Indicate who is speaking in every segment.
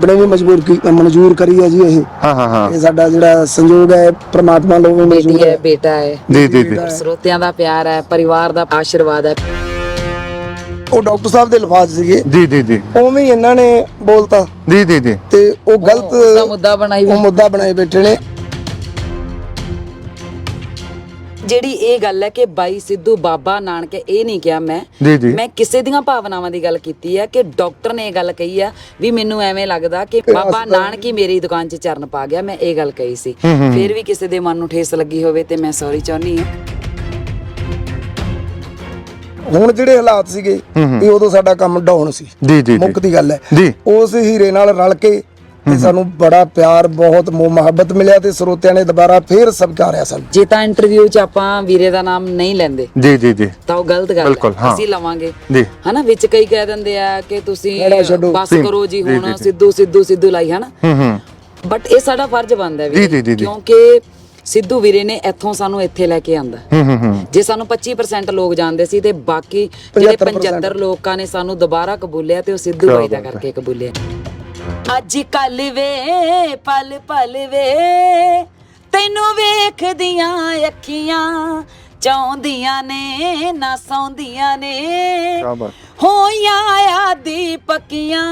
Speaker 1: ਬੜੇ ਵੀ ਮਜਬੂਰ ਕੀ ਮਨਜ਼ੂਰ ਕਰੀ ਹੈ ਜੀ ਇਹ।
Speaker 2: ਹਾਂ ਹਾਂ ਹਾਂ।
Speaker 1: ਇਹ ਸਾਡਾ ਜਿਹੜਾ ਸੰਯੋਗ ਹੈ ਪ੍ਰਮਾਤਮਾ ਲੋਕ ਵੀ
Speaker 3: ਬੇਟੀ
Speaker 1: ਮਨਜ਼ੂਰ
Speaker 3: ਹੈ
Speaker 1: ਹੈ।
Speaker 3: ਬੇਟਾ ਹੈ।
Speaker 2: ਜੀ ਜੀ ਜੀ।
Speaker 3: ਸਰੋਤਿਆਂ ਦਾ ਪਿਆਰ ਹੈ ਪਰਿਵਾਰ ਦਾ ਆਸ਼ੀਰਵਾਦ ਹੈ।
Speaker 1: ਉਹ ਡਾਕਟਰ ਸਾਹਿਬ ਦੇ ਲਫਾਜ਼ ਸੀਗੇ।
Speaker 2: ਜੀ ਜੀ ਜੀ।
Speaker 1: ਉਵੇਂ ਹੀ ਇਹਨਾਂ ਨੇ ਬੋਲਤਾ।
Speaker 2: ਜੀ ਜੀ ਜੀ।
Speaker 1: ਤੇ ਉਹ
Speaker 3: ਉਹਦਾ
Speaker 1: ਗਲਤ
Speaker 3: ਮੁੱਦਾ ਬਣਾਈ
Speaker 1: ਉਹ ਮੁੱਦਾ ਬਣਾਏ ਬੈਠੇ ਨੇ।
Speaker 3: ਜਿਹੜੀ ਇਹ ਗੱਲ ਹੈ ਕਿ ਬਾਈ ਸਿੱਧੂ ਬਾਬਾ ਨਾਨਕ ਇਹ ਨਹੀਂ ਕਿਹਾ ਮੈਂ।
Speaker 2: ਜੀ ਜੀ।
Speaker 3: ਮੈਂ ਕਿਸੇ ਦੀਆਂ ਭਾਵਨਾਵਾਂ ਦੀ ਗੱਲ ਕੀਤੀ ਹੈ ਕਿ ਡਾਕਟਰ ਨੇ ਇਹ ਗੱਲ ਕਹੀ ਆ ਵੀ ਮੈਨੂੰ ਐਵੇਂ ਲੱਗਦਾ ਕਿ ਬਾਬਾ ਨਾਨਕ ਹੀ ਮੇਰੀ ਦੁਕਾਨ 'ਚ ਚਰਨ ਪਾ ਗਿਆ ਮੈਂ ਇਹ ਗੱਲ ਕਹੀ ਸੀ। ਫਿਰ ਵੀ ਕਿਸੇ ਦੇ ਮਨ ਨੂੰ ਠੇਸ ਲੱਗੀ ਹੋਵੇ ਤੇ ਮੈਂ ਸੌਰੀ ਚਾਹੁੰਦੀ ਹਾਂ।
Speaker 1: ਹੁਣ ਜਿਹੜੇ ਹਾਲਾਤ ਸੀਗੇ ਇਹ ਉਦੋਂ ਸਾਡਾ ਕੰਮ ਡਾਊਨ ਸੀ।
Speaker 2: ਜੀ ਜੀ।
Speaker 1: ਮੁੱਖ ਦੀ ਗੱਲ ਹੈ।
Speaker 2: ਜੀ।
Speaker 1: ਉਸ ਹੀਰੇ ਨਾਲ ਰਲ ਕੇ ਤੇ ਸਾਨੂੰ ਬੜਾ ਪਿਆਰ ਬਹੁਤ ਮੋਹ ਮੁਹੱਬਤ ਮਿਲਿਆ ਤੇ ਸਰੋਤਿਆਂ ਨੇ ਦੁਬਾਰਾ ਫੇਰ ਸਤਿਕਾਰਿਆ ਸਾਨੂੰ।
Speaker 3: ਜੇ ਤਾਂ ਇੰਟਰਵਿਊ 'ਚ ਆਪਾਂ ਵੀਰੇ ਦਾ ਨਾਮ ਨਹੀਂ ਲੈਂਦੇ
Speaker 2: ਜੀ ਜੀ ਜੀ।
Speaker 3: ਤਾਂ ਉਹ ਗਲਤ ਗੱਲ
Speaker 2: ਬਿਲਕੁਲ,
Speaker 3: ਹੈ।
Speaker 2: ਹਾਂ।
Speaker 3: ਅਸੀਂ ਲਵਾਂਗੇ।
Speaker 2: ਜੀ।
Speaker 3: ਹਨਾ ਵਿੱਚ ਕਈ ਕਹਿ ਦਿੰਦੇ ਆ ਕਿ ਤੁਸੀਂ
Speaker 1: ਖਹਿੜਾ ਛੱਡੋ।
Speaker 3: ਬਸ
Speaker 2: ਜੀ,
Speaker 3: ਕਰੋ ਜੀ
Speaker 2: ਜੀ,
Speaker 3: ਹੁਣ
Speaker 2: ਜੀ।
Speaker 3: ਸਿੱਧੂ ਸਿੱਧੂ ਸਿੱਧੂ ਲਾਈ ਹਨਾ?
Speaker 2: ਹੂੰ ਹੂੰ
Speaker 3: ਬਟ ਇਹ ਸਾਡਾ ਫਰਜ਼ ਬਣਦਾ ਹੈ
Speaker 2: ਜੀ, ਜੀ, ਜੀ, ਜੀ।
Speaker 3: ਕਿਉਂਕਿ ਸਿੱਧੂ ਵੀਰੇ ਨੇ ਇੱਥੋਂ ਸਾਨੂੰ ਇੱਥੇ ਲੈ ਕੇ ਆਂਦਾ।
Speaker 2: ਹੂੰ ਹੂੰ ਹੂੰ
Speaker 3: ਜੇ ਸਾਨੂੰ 25% ਲੋਕ ਜਾਣਦੇ ਸੀ ਤੇ ਬਾਕੀ ਜਿਹੜੇ
Speaker 1: 75%
Speaker 3: 75 ਲੋਕਾਂ ਨੇ ਸਾਨੂੰ ਦੁਬਾਰਾ ਕਬੂਲਿਆ ਤੇ ਉਹ ਸਿੱਧੂ ਬਾਈ ਦਾ। ਕਰਕੇ ਕਬੂਲਿਆ। ਅੱਜ ਕੱਲ ਵੇ ਪਲ ਪਲ ਵੇ। ਤੈਨੂੰ ਵੇਖਦੀਆਂ ਅੱਖੀਆਂ ਚਾਹੁੰਦੀਆਂ ਨੇ ਨਾ ਸੌਂਦੀਆਂ ਨੇ। ਹੋਈਆਂ ਆਦੀ ਪੱਕੀਆਂ।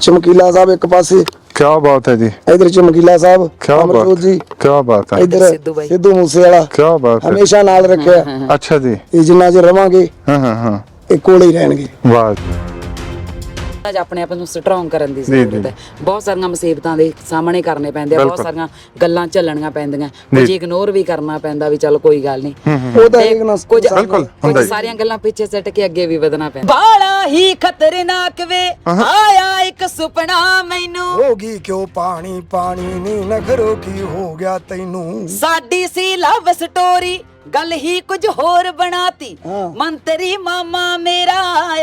Speaker 1: ਚਮਕੀਲਾ ਸਾਹਿਬ ਇੱਕ ਪਾਸੇ।
Speaker 2: ਕੀ ਬਾਤ ਹੈ ਜੀ।
Speaker 1: ਇਧਰ ਚਮਕੀਲਾ ਸਾਹਿਬ
Speaker 2: ਕੀ ਬਾਤ।
Speaker 1: ਜੀ।
Speaker 2: ਕੀ ਬਾਤ ਹੈ।
Speaker 1: ਇਧਰ
Speaker 3: ਸਿੱਧੂ ਬਾਈ।
Speaker 1: ਸਿੱਧੂ ਮੂਸੇ ਵਾਲਾ
Speaker 2: ਕੀ ਬਾਤ ਹੈ।
Speaker 1: ਹਮੇਸ਼ਾ ਨਾਲ ਰੱਖਿਆ।
Speaker 2: ਅੱਛਾ ਜੀ।
Speaker 1: ਇਹ ਜਿੰਨਾ ਚਿਰ ਰਵਾਂਗੇ।
Speaker 2: ਹਾਂ ਹਾਂ ਹਾਂ।
Speaker 1: ਇਹ ਕੋਲੇ ਹੀ ਰਹਿਣਗੇ।
Speaker 2: ਵਾਹ
Speaker 3: ਅੱਜ ਆਪਣੇ ਆਪ ਨੂੰ ਸਟਰੋਂਗ ਕਰਨ ਦੀ ਜ਼ਰੂਰਤ। ਹੈ। ਬਹੁਤ ਸਾਰੀਆਂ ਮੁਸੀਬਤਾਂ ਦੇ ਸਾਹਮਣੇ ਕਰਨੇ ਪੈਂਦੇ ਆ ਬਹੁਤ। ਸਾਰੀਆਂ ਗੱਲਾਂ ਝੱਲਣੀਆਂ ਪੈਂਦੀਆਂ। ਕੁਝ ਇਗਨੋਰ ਵੀ ਕਰਨਾ ਪੈਂਦਾ ਵੀ ਚਲ ਕੋਈ ਗੱਲ ਨਹੀਂ।
Speaker 1: ਉਹ ਤਾਂ
Speaker 3: ਤੇ
Speaker 1: ਇੱਕ ਨਾ
Speaker 3: ਕੁਝ
Speaker 2: ਬਿਲਕੁਲ, ਹੁੰਦਾ
Speaker 3: ਕੁਝ
Speaker 2: ਹੀ।
Speaker 3: ਸਾਰੀਆਂ ਗੱਲਾਂ ਪਿੱਛੇ ਸੱਟ ਕੇ ਅੱਗੇ ਵੀ ਵਧਣਾ ਪੈਂਦਾ। ਬਾਲਾ ਹੀ ਖਤਰਨਾਕ ਵੇ। ਆਇਆ ਇੱਕ ਸੁਪਨਾ ਮੈਨੂੰ।
Speaker 1: ਹੋ ਗਈ ਕਿਉਂ ਪਾਣੀ ਪਾਣੀ ਨੀ ਨਖਰੋ ਕੀ ਹੋ ਗਿਆ ਤੈਨੂੰ?
Speaker 3: ਸਾਡੀ ਸੀ ਲਵ ਸਟੋਰੀ ਗੱਲ ਹੀ ਕੁਝ ਹੋਰ ਬਣਾਤੀ।
Speaker 1: ਹਾਂ।
Speaker 3: ਮੰਤਰੀ ਮਾਮਾ ਮੇਰਾ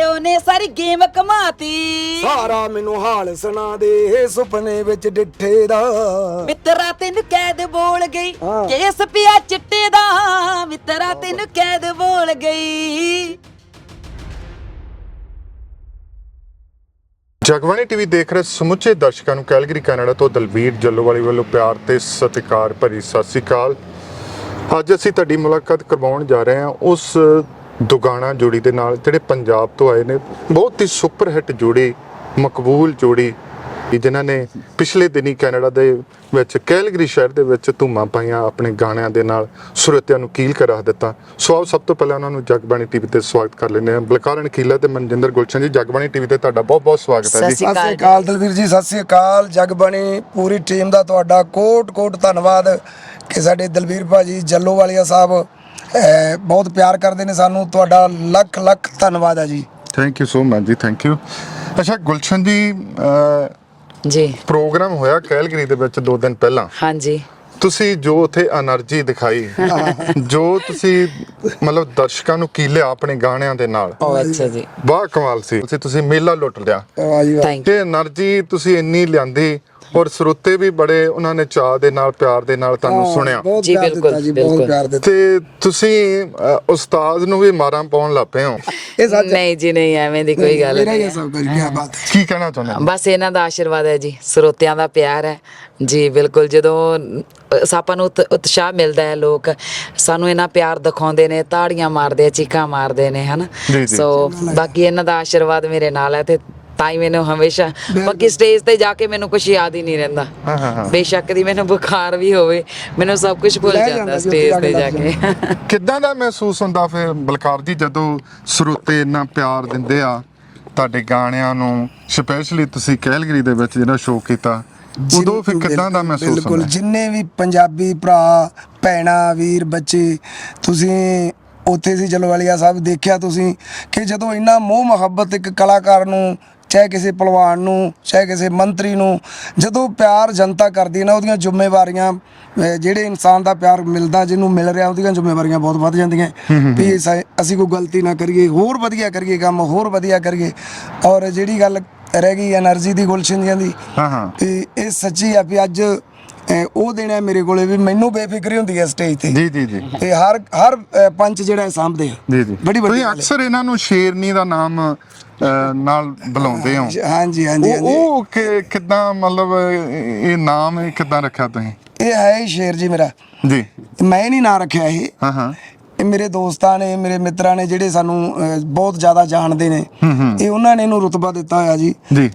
Speaker 3: ਉਹਨੇ ਸਾਰੀ ਗੇਮ ਕਮਾਤੀ।
Speaker 1: ਸਾਰਾ ਮੈਨੂੰ ਹਾਲ ਸੁਣਾ ਦੇ ਸੁਪਨੇ ਵਿੱਚ ਡਿੱਠੇ ਦਾ।
Speaker 3: ਮਿੱਤਰਾ ਤੈਨੂੰ ਕੈਦ ਬੋਲ ਗਈ
Speaker 1: ਹਾਂ।
Speaker 3: ਕੇਸ ਪਿਆ ਚਿੱਟੇ ਦਾ। ਮਿੱਤਰਾ ਤੈਨੂੰ ਕੈਦ ਬੋਲ ਗਈ।
Speaker 2: ਜਗਬਾਣੀ ਟੀਵੀ ਦੇਖ ਰਹੇ ਸਮੁੱਚੇ ਦਰਸ਼ਕਾਂ ਨੂੰ ਕੈਲਗਰੀ ਕੈਨੇਡਾ ਤੋਂ ਦਲਵੀਰ ਜੱਲੋਵਾਲੀ ਵੱਲੋਂ ਪਿਆਰ ਤੇ ਸਤਿਕਾਰ ਭਰੀ ਸਤਿ ਸ੍ਰੀ ਅਕਾਲ। ਅੱਜ ਅਸੀਂ ਤੁਹਾਡੀ ਮੁਲਾਕਾਤ ਕਰਵਾਉਣ ਜਾ ਰਹੇ ਹਾਂ ਉਸ ਦੁਗਾਣਾ ਜੋੜੀ ਦੇ ਨਾਲ ਜਿਹੜੇ ਪੰਜਾਬ ਤੋਂ ਆਏ ਨੇ। ਬਹੁਤ ਹੀ ਸੁਪਰ ਹਿੱਟ ਜੋੜੀ ਮਕਬੂਲ ਜੋੜੀ ਜਿਨ੍ਹਾਂ ਨੇ ਪਿਛਲੇ ਦਿਨੀ ਕੈਨੇਡਾ ਦੇ ਵਿੱਚ ਕੈਲਗਰੀ ਸ਼ਹਿਰ ਦੇ ਵਿੱਚ ਧੂਮਾਂ ਪਾਈਆਂ ਆਪਣੇ ਗਾਣਿਆਂ ਦੇ ਨਾਲ। ਸੁਰਤਿਆਂ ਨੂੰ ਕੀਲ ਕੇ ਰੱਖ ਦਿੱਤਾ। ਸੋ ਆਓ ਸਭ ਤੋਂ ਪਹਿਲਾਂ ਉਹਨਾਂ ਨੂੰ ਜਗਬਾਣੀ ਟੀਵੀ ਤੇ ਸਵਾਗਤ ਕਰ ਲੈਂਦੇ ਹਾਂ। ਬਲਕਾਰਨ ਕੀਲਾ ਤੇ ਮਨਜਿੰਦਰ ਗੁਲਸ਼ਨ ਜੀ ਜਗਬਾਣੀ ਟੀਵੀ ਤੇ ਤੁਹਾਡਾ ਬਹੁਤ ਬਹੁਤ ਸਵਾਗਤ ਹੈ ਜੀ।
Speaker 1: ਸਤਿ ਸ੍ਰੀ ਅਕਾਲ ਦਲਵੀਰ ਜੀ ਸਤਿ ਸ੍ਰੀ ਅਕਾਲ। ਜਗ ਬਣੀ ਪੂਰੀ ਟੀਮ ਦਾ ਤੁਹਾਡਾ ਕੋਟ ਕੋਟ ਧੰਨਵਾਦ। ਕਿ ਸਾਡੇ ਦਲਬੀਰ ਭਾਜੀ ਜੱਲੋ ਵਾਲਿਆ ਸਾਹਿਬ ਬਹੁਤ ਪਿਆਰ ਕਰਦੇ ਨੇ ਸਾਨੂੰ। ਤੁਹਾਡਾ ਲੱਖ ਲੱਖ ਧੰਨਵਾਦ ਆ ਜੀ।
Speaker 2: ਥੈਂਕ ਯੂ ਸੋ ਮਚ ਜੀ ਥੈਂਕ ਯੂ ਅੱਛਾ ਗੁਲਸ਼ਨ ਜੀ
Speaker 3: ਜੀ।
Speaker 2: ਪ੍ਰੋਗਰਾਮ ਹੋਇਆ ਕੈਲਗਰੀ ਦੇ ਵਿੱਚ 2 ਦਿਨ ਪਹਿਲਾਂ।
Speaker 3: ਹਾਂਜੀ।
Speaker 2: ਤੁਸੀਂ ਜੋ ਉਥੇ એનર્ਜੀ ਦਿਖਾਈ ਜੋ ਤੁਸੀਂ ਮਤਲਬ ਦਰਸ਼ਕਾਂ ਨੂੰ ਕੀ ਲਿਆ ਆਪਣੇ ਗਾਣਿਆਂ ਦੇ ਨਾਲ?
Speaker 3: ਅੱਛਾ
Speaker 2: ਕਮਾਲ ਸੀ। ਤੁਸੀਂ ਮੇਲਾ ਲੁੱਟ ਲਿਆ। ਤੇ એનર્ਜੀ ਤੁਸੀਂ ਇੰਨੀ ਲਿਆਂਦੀ ਔਰ ਸਰੋਤੇ ਵੀ ਬੜੇ ਉਹਨਾਂ ਨੇ ਚਾਹ ਦੇ ਨਾਲ ਪਿਆਰ ਦੇ ਨਾਲ ਤੁਹਾਨੂੰ ਸੁਣਿਆ।
Speaker 1: ਬਹੁਤ
Speaker 3: ਜੀ,
Speaker 1: ਪਿਆਰ
Speaker 3: ਬਿਲਕੁਲ,
Speaker 1: ਦਿੱਤਾ ਜੀ ਬਹੁਤ
Speaker 3: ਬਿਲਕੁਲ।
Speaker 1: ਪਿਆਰ ਦਿੱਤਾ।
Speaker 2: ਤੇ ਤੁਸੀਂ ਅ, ਉਸਤਾਦ ਨੂੰ ਵੀ ਮਾਰਾਂ ਪਾਉਣ ਲੱਪੇ ਹੋ?
Speaker 1: ਇਹ ਸੱਚ
Speaker 3: ਨਹੀਂ ਜੀ ਨਹੀਂ ਐਵੇਂ ਦੀ ਕੋਈ ਗੱਲ
Speaker 1: ਮੇਰਾ ਹੀ
Speaker 3: ਨਹੀਂ।
Speaker 1: ਹੈ ਸਭ ਕੁਝ ਕੀ ਬਾਤ ਹੈ।
Speaker 2: ਕੀ ਕਹਿਣਾ ਚਾਹੁੰਦੇ ਹੋ?
Speaker 3: ਬਸ ਇਹਨਾਂ ਦਾ ਆਸ਼ੀਰਵਾਦ ਹੈ ਜੀ ਸਰੋਤਿਆਂ ਦਾ ਪਿਆਰ ਹੈ। ਜੀ ਬਿਲਕੁਲ ਜਦੋਂ ਅਹ, ਆਪਾਂ ਨੂੰ ਉਤ- ਉਤਸ਼ਾਹ ਮਿਲਦਾ ਹੈ ਲੋਕ ਸਾਨੂੰ ਇਹਨਾਂ ਪਿਆਰ ਦਿਖਾਉਂਦੇ ਨੇ ਤਾੜੀਆਂ ਮਾਰਦੇ ਆ ਚੀਕਾਂ ਮਾਰਦੇ ਨੇ ਹਨਾ?
Speaker 2: ਜੀ, ਜੀ।
Speaker 3: ਸੋ ਬਾਕੀ ਇਹਨਾਂ ਦਾ ਆਸ਼ੀਰਵਾਦ ਮੇਰੇ ਨਾਲ ਹੈ ਤੇ ਤਾਂ ਹੀ ਮੈਨੂੰ ਹਮੇਸ਼ਾ ਬਾਕੀ ਸਟੇਜ ਤੇ ਜਾ ਕੇ ਮੈਨੂੰ ਕੁਝ ਯਾਦ ਹੀ ਨਹੀਂ ਰਹਿੰਦਾ।
Speaker 2: ਹਾਂ
Speaker 3: ਬੇਸ਼ੱਕ ਦੀ ਮੈਨੂੰ ਬੁਖਾਰ ਵੀ ਹੋਵੇ ਮੈਨੂੰ ਸਭ ਕੁਝ ਭੁੱਲ ਜਾਂਦਾ ਸਟੇਜ ਤੇ
Speaker 1: ਜਾ ਕੇ
Speaker 2: ਕਿੱਦਾਂ ਦਾ ਮਹਿਸੂਸ ਹੁੰਦਾ ਫਿਰ ਬਲਕਾਰ ਜੀ ਜਦੋਂ ਸਰੋਤੇ ਇੰਨਾ ਪਿਆਰ ਦਿੰਦੇ ਆ ਤੁਹਾਡੇ ਗਾਣਿਆਂ ਨੂੰ ਸਪੈਸ਼ਲੀ ਤੁਸੀਂ ਕੈਲਗਰੀ ਦੇ ਵਿੱਚ ਜਿਹੜਾ ਸ਼ੋਅ ਕੀਤਾ ਉਦੋਂ ਫਿਰ ਕਿੱਦਾਂ ਦਾ ਮਹਿਸੂਸ
Speaker 1: ਬਿਲਕੁਲ
Speaker 2: ਹੁੰਦਾ
Speaker 1: ਜਿੰਨੇ ਵੀ ਪੰਜਾਬੀ ਭਰਾ ਭੈਣਾ ਵੀਰ ਬੱਚੇ ਤੁਸੀਂ ਉੱਥੇ ਸੀ ਜਲਵਾਲੀਆ ਸਾਹਿਬ ਦੇਖਿਆ ਤੁਸੀਂ ਕਿ ਜਦੋਂ ਇੰਨਾ ਮੋਹ ਮੁਹੱਬਤ ਇੱਕ ਕਲਾਕਾਰ ਨੂੰ ਚਾਹੇ ਕਿਸੇ ਪਹਿਲਵਾਨ ਨੂੰ ਚਾਹੇ ਕਿਸੇ ਮੰਤਰੀ ਨੂੰ ਜਦੋਂ ਪਿਆਰ ਜਨਤਾ ਕਰਦੀ ਨਾ ਉਹਦੀਆਂ ਜ਼ਿੰਮੇਵਾਰੀਆਂ ਜਿਹੜੇ ਇਨਸਾਨ ਦਾ ਪਿਆਰ ਮਿਲਦਾ ਜਿਹਨੂੰ ਮਿਲ ਰਿਹਾ ਉਹਦੀਆਂ ਜ਼ਿੰਮੇਵਾਰੀਆਂ ਬਹੁਤ ਵੱਧ ਜਾਂਦੀਆਂ। ਵੀ ਅਸੀਂ ਕੋਈ ਗਲਤੀ ਨਾ ਕਰੀਏ ਹੋਰ ਵਧੀਆ ਕਰੀਏ ਕੰਮ ਹੋਰ ਵਧੀਆ ਕਰੀਏ। ਔਰ ਜਿਹੜੀ ਗੱਲ ਰਹਿ ਗਈ એનર્ਜੀ ਦੀ ਗੁਲਸ਼ਨ ਦੀ
Speaker 2: ਹਾਂ ਹਾਂ।
Speaker 1: ਤੇ ਇਹ ਸੱਚੀ ਆ ਵੀ ਅੱਜ ਉਹ ਦਿਨ ਹੈ ਮੇਰੇ ਕੋਲੇ ਵੀ ਮੈਨੂੰ ਬੇਫਿਕਰੀ ਹੁੰਦੀ ਹੈ ਸਟੇਜ ਤੇ।
Speaker 2: ਜੀ ਜੀ ਜੀ।
Speaker 1: ਤੇ ਹਰ ਹਰ ਪੰਚ ਜਿਹੜਾ ਸਾਹਮਣੇ ਆ।
Speaker 2: ਜੀ ਜੀ।
Speaker 1: ਬੜੀ ਬੜੀ
Speaker 2: ਅਕਸਰ ਇਹਨਾਂ ਨੂੰ ਸ਼ੇਰਨੀ ਦਾ ਨਾਮ ਅਹ, ਨਾਲ ਬੁਲਾਉਂਦੇ ਹੋ?
Speaker 1: ਹਾਂਜੀ ਹਾਂਜੀ
Speaker 2: ਉਹ
Speaker 1: ਹਾਂਜੀ।
Speaker 2: ਉਹ ਕਿ- ਕਿੱਦਾਂ ਮਤਲਬ ਇਹ ਨਾਮ ਇਹ ਕਿੱਦਾਂ ਰੱਖਿਆ ਤੁਸੀਂ?
Speaker 1: ਇਹ ਹੈ ਹੀ ਸ਼ੇਰ ਜੀ ਮੇਰਾ।
Speaker 2: ਜੀ।
Speaker 1: ਮੈਂ ਨਹੀਂ ਨਾਂ ਰੱਖਿਆ ਇਹ।
Speaker 2: ਹਾਂ ਹਾਂ।
Speaker 1: ਇਹ ਮੇਰੇ ਦੋਸਤਾਂ ਨੇ ਮੇਰੇ ਮਿੱਤਰਾਂ ਨੇ ਜਿਹੜੇ ਸਾਨੂੰ ਅਹ, ਬਹੁਤ ਜ਼ਿਆਦਾ ਜਾਣਦੇ ਨੇ। ਇਹ ਉਹਨਾਂ ਨੇ ਇਹਨੂੰ ਰੁਤਬਾ ਦਿੱਤਾ ਹੋਇਆ ਜੀ।
Speaker 2: ਜੀ।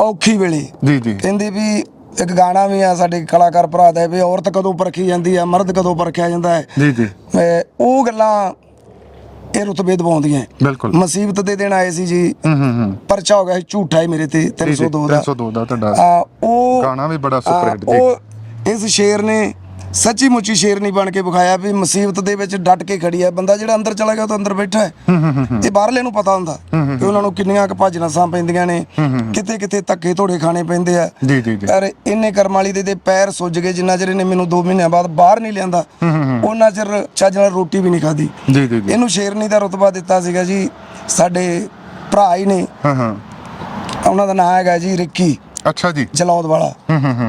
Speaker 1: ਔਖੀ ਵੇਲੇ।
Speaker 2: ਜੀ ਜੀ।
Speaker 1: ਕਹਿੰਦੇ ਵੀ ਇੱਕ ਗਾਣਾ ਵੀ ਆ ਸਾਡੇ ਕਲਾਕਾਰ ਭਰਾ ਦਾ ਵੀ ਔਰਤ ਕਦੋਂ ਪਰਖੀ ਜਾਂਦੀ ਆ ਮਰਦ ਕਦੋਂ ਪਰਖਿਆ ਜਾਂਦਾ ਹੈ।
Speaker 2: ਜੀ ਜੀ।
Speaker 1: ਅਹ, ਉਹ ਗੱਲਾਂ ਇਹ ਰੁਤਬੇ ਦਵਾਉਂਦੀਆਂ
Speaker 2: ਬਿਲਕੁਲ।
Speaker 1: ਮੁਸੀਬਤ ਦੇ ਦਿਨ ਆਏ ਸੀ ਜੀ।
Speaker 2: ਹੂੰ ਹੂੰ ਹੂੰ।
Speaker 1: ਪਰਚਾ ਹੋ ਗਿਆ ਸੀ ਝੂਠਾ ਹੀ ਮੇਰੇ ਤੇ
Speaker 2: ਜੀ, ਜੀ,
Speaker 1: 302 ਦਾ
Speaker 2: 302 ਦਾ ਤੁਹਾਡਾ
Speaker 1: ਉਹ
Speaker 2: ਗਾਣਾ ਵੀ ਬੜਾ ਸੁਪਰ ਹਿੱਟ ਜੀ।
Speaker 1: ਉਹ ਇਸ ਸ਼ੇਰ ਨੇ ਸੱਚੀ ਮੁੱਚੀ ਸ਼ੇਰ ਨਹੀਂ ਬਣ ਕੇ ਵਿਖਾਇਆ ਵੀ ਮੁਸੀਬਤ ਦੇ ਵਿੱਚ ਡਟ ਕੇ ਖੜੀ ਹੈ। ਬੰਦਾ ਜਿਹੜਾ ਅੰਦਰ ਚਲਾ ਗਿਆ ਉਹ ਤਾਂ ਅੰਦਰ ਬੈਠਾ ਹੈ। ਇਹ ਬਾਹਰਲੇ ਨੂੰ ਪਤਾ ਹੁੰਦਾ ਕਿ ਉਹਨਾਂ ਨੂੰ ਕਿੰਨੀਆਂ ਕੁ ਭੱਜ ਨਸਾਂ ਪੈਂਦੀਆਂ ਨੇ ਕਿਤੇ ਕਿਤੇ ਧੱਕੇ ਧੋੜੇ ਖਾਣੇ ਪੈਂਦੇ ਆ।
Speaker 2: ਜੀ ਜੀ ਜੀ।
Speaker 1: ਪਰ ਇੰਨੇ ਕਰਮ ਵਾਲੀ ਦੇ ਦੇ ਪੈਰ ਸੁੱਜ ਗਏ ਜਿੰਨਾ ਚਿਰ ਇਹਨੇ ਮੈਨੂੰ 2 ਮਹੀਨਿਆਂ ਬਾਅਦ ਬਾਹਰ ਨਹੀਂ ਲਿਆਂਦਾ ਉਹਨਾਂ ਚਿਰ ਚੱਜ ਨਾਲ ਰੋਟੀ ਵੀ ਨਹੀਂ ਖਾਧੀ।
Speaker 2: ਜੀ ਜੀ ਜੀ।
Speaker 1: ਇਹਨੂੰ ਸ਼ੇਰਨੀ ਦਾ ਰਤਬਾ ਦਿੱਤਾ ਸੀਗਾ ਜੀ ਸਾਡੇ ਭਰਾ ਹੀ ਨੇ।
Speaker 2: ਹਾਂ ਹਾਂ।
Speaker 1: ਉਹਨਾਂ ਦਾ ਨਾਮ ਹੈਗਾ ਜੀ ਰਿੱਕੀ
Speaker 2: ਅੱਛਾ ਜੀ।
Speaker 1: ਜਲੌਦ ਵਾਲਾ।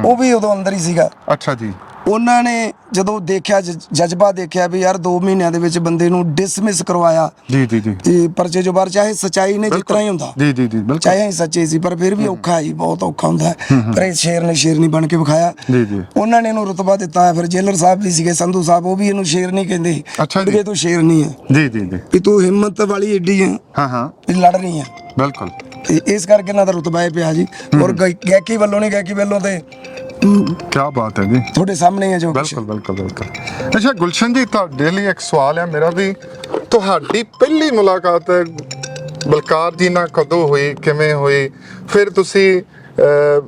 Speaker 1: ਉਹ ਵੀ ਉਦੋਂ ਅੰਦਰ ਹੀ ਸੀਗਾ।
Speaker 2: ਅੱਛਾ ਜੀ।
Speaker 1: ਉਹਨਾਂ ਨੇ ਜਦੋਂ ਦੇਖਿਆ ਜ- ਜਜ਼ਬਾ ਦੇਖਿਆ ਵੀ ਯਾਰ 2 ਮਹੀਨਿਆਂ ਦੇ ਵਿੱਚ ਬੰਦੇ ਨੂੰ ਡਿਸਮਿਸ ਕਰਵਾਇਆ।
Speaker 2: ਜੀ ਜੀ ਜੀ।
Speaker 1: ਇਹ ਪਰਚੇ ਜੋ ਬਾਹਰ ਚਾਹੇ ਸਚਾਈ ਨੇ ਜਿਤਨਾ ਹੀ ਹੁੰਦਾ।
Speaker 2: ਜੀ ਜੀ ਜੀ ਬਿਲਕੁਲ।
Speaker 1: ਚਾਹੇ ਅਸੀਂ ਸੱਚੇ ਸੀ ਪਰ ਫਿਰ ਵੀ ਔਖਾ ਹੀ ਬਹੁਤ ਔਖਾ ਹੁੰਦਾ ਹੈ। ਪਰ ਇਹ ਸ਼ੇਰ ਨੇ ਸ਼ੇਰਨੀ ਬਣ ਕੇ ਵਿਖਾਇਆ।
Speaker 2: ਜੀ ਜੀ।
Speaker 1: ਉਹਨਾਂ ਨੇ ਇਹਨੂੰ ਰਤਬਾ ਦਿੱਤਾ ਫਿਰ ਜੇਲਰ ਸਾਹਿਬ ਵੀ ਸੀਗੇ ਸੰਧੂ ਸਾਹਿਬ ਉਹ ਵੀ ਇਹਨੂੰ ਸ਼ੇਰ ਨਹੀਂ ਕਹਿੰਦੇ।
Speaker 2: ਅੱਛਾ ਜੀ।
Speaker 1: ਕਿ ਤੂੰ ਸ਼ੇਰ ਨਹੀਂ ਹੈ।
Speaker 2: ਜੀ ਜੀ ਜੀ।
Speaker 1: ਵੀ ਤੂੰ ਹਿੰਮਤ ਵਾਲੀ ਏਡੀ ਹੈ।
Speaker 2: ਹਾਂ ਹਾਂ।
Speaker 1: ਵੀ ਲੜ ਰਹੀ ਹੈ।
Speaker 2: ਬਿਲਕੁਲ।
Speaker 1: ਤੇ ਇਸ ਕਰਕੇ ਇਹਨਾਂ ਦਾ ਰਤਬਾ ਇਹ ਪਿਆ ਜੀ। ਔਰ ਗਾਇ- ਗਾਇਕੀ ਵੱਲੋਂ ਨਹੀਂ ਗਾਇਕੀ ਵੱਲੋਂ ਤੇ
Speaker 2: ਕੀ ਬਾਤ ਹੈ ਜੀ।
Speaker 1: ਤੁਹਾਡੇ ਸਾਹਮਣੇ ਹੀ ਜੋ ਕੁਛ।
Speaker 2: ਬਿਲਕੁਲ ਬਿਲਕੁਲ ਬਿਲਕੁਲ। ਅੱਛਾ ਗੁਲਸ਼ਨ ਜੀ ਤੁਹਾਡੇ ਲਈ ਇੱਕ ਸਵਾਲ ਹੈ ਮੇਰਾ ਵੀ। ਤੁਹਾਡੀ ਪਹਿਲੀ ਮੁਲਾਕਾਤ ਬਲਕਾਰ ਜੀ ਨਾਲ ਕਦੋਂ ਹੋਈ ਕਿਵੇਂ ਹੋਈ? ਫਿਰ ਤੁਸੀਂ ਅਹ,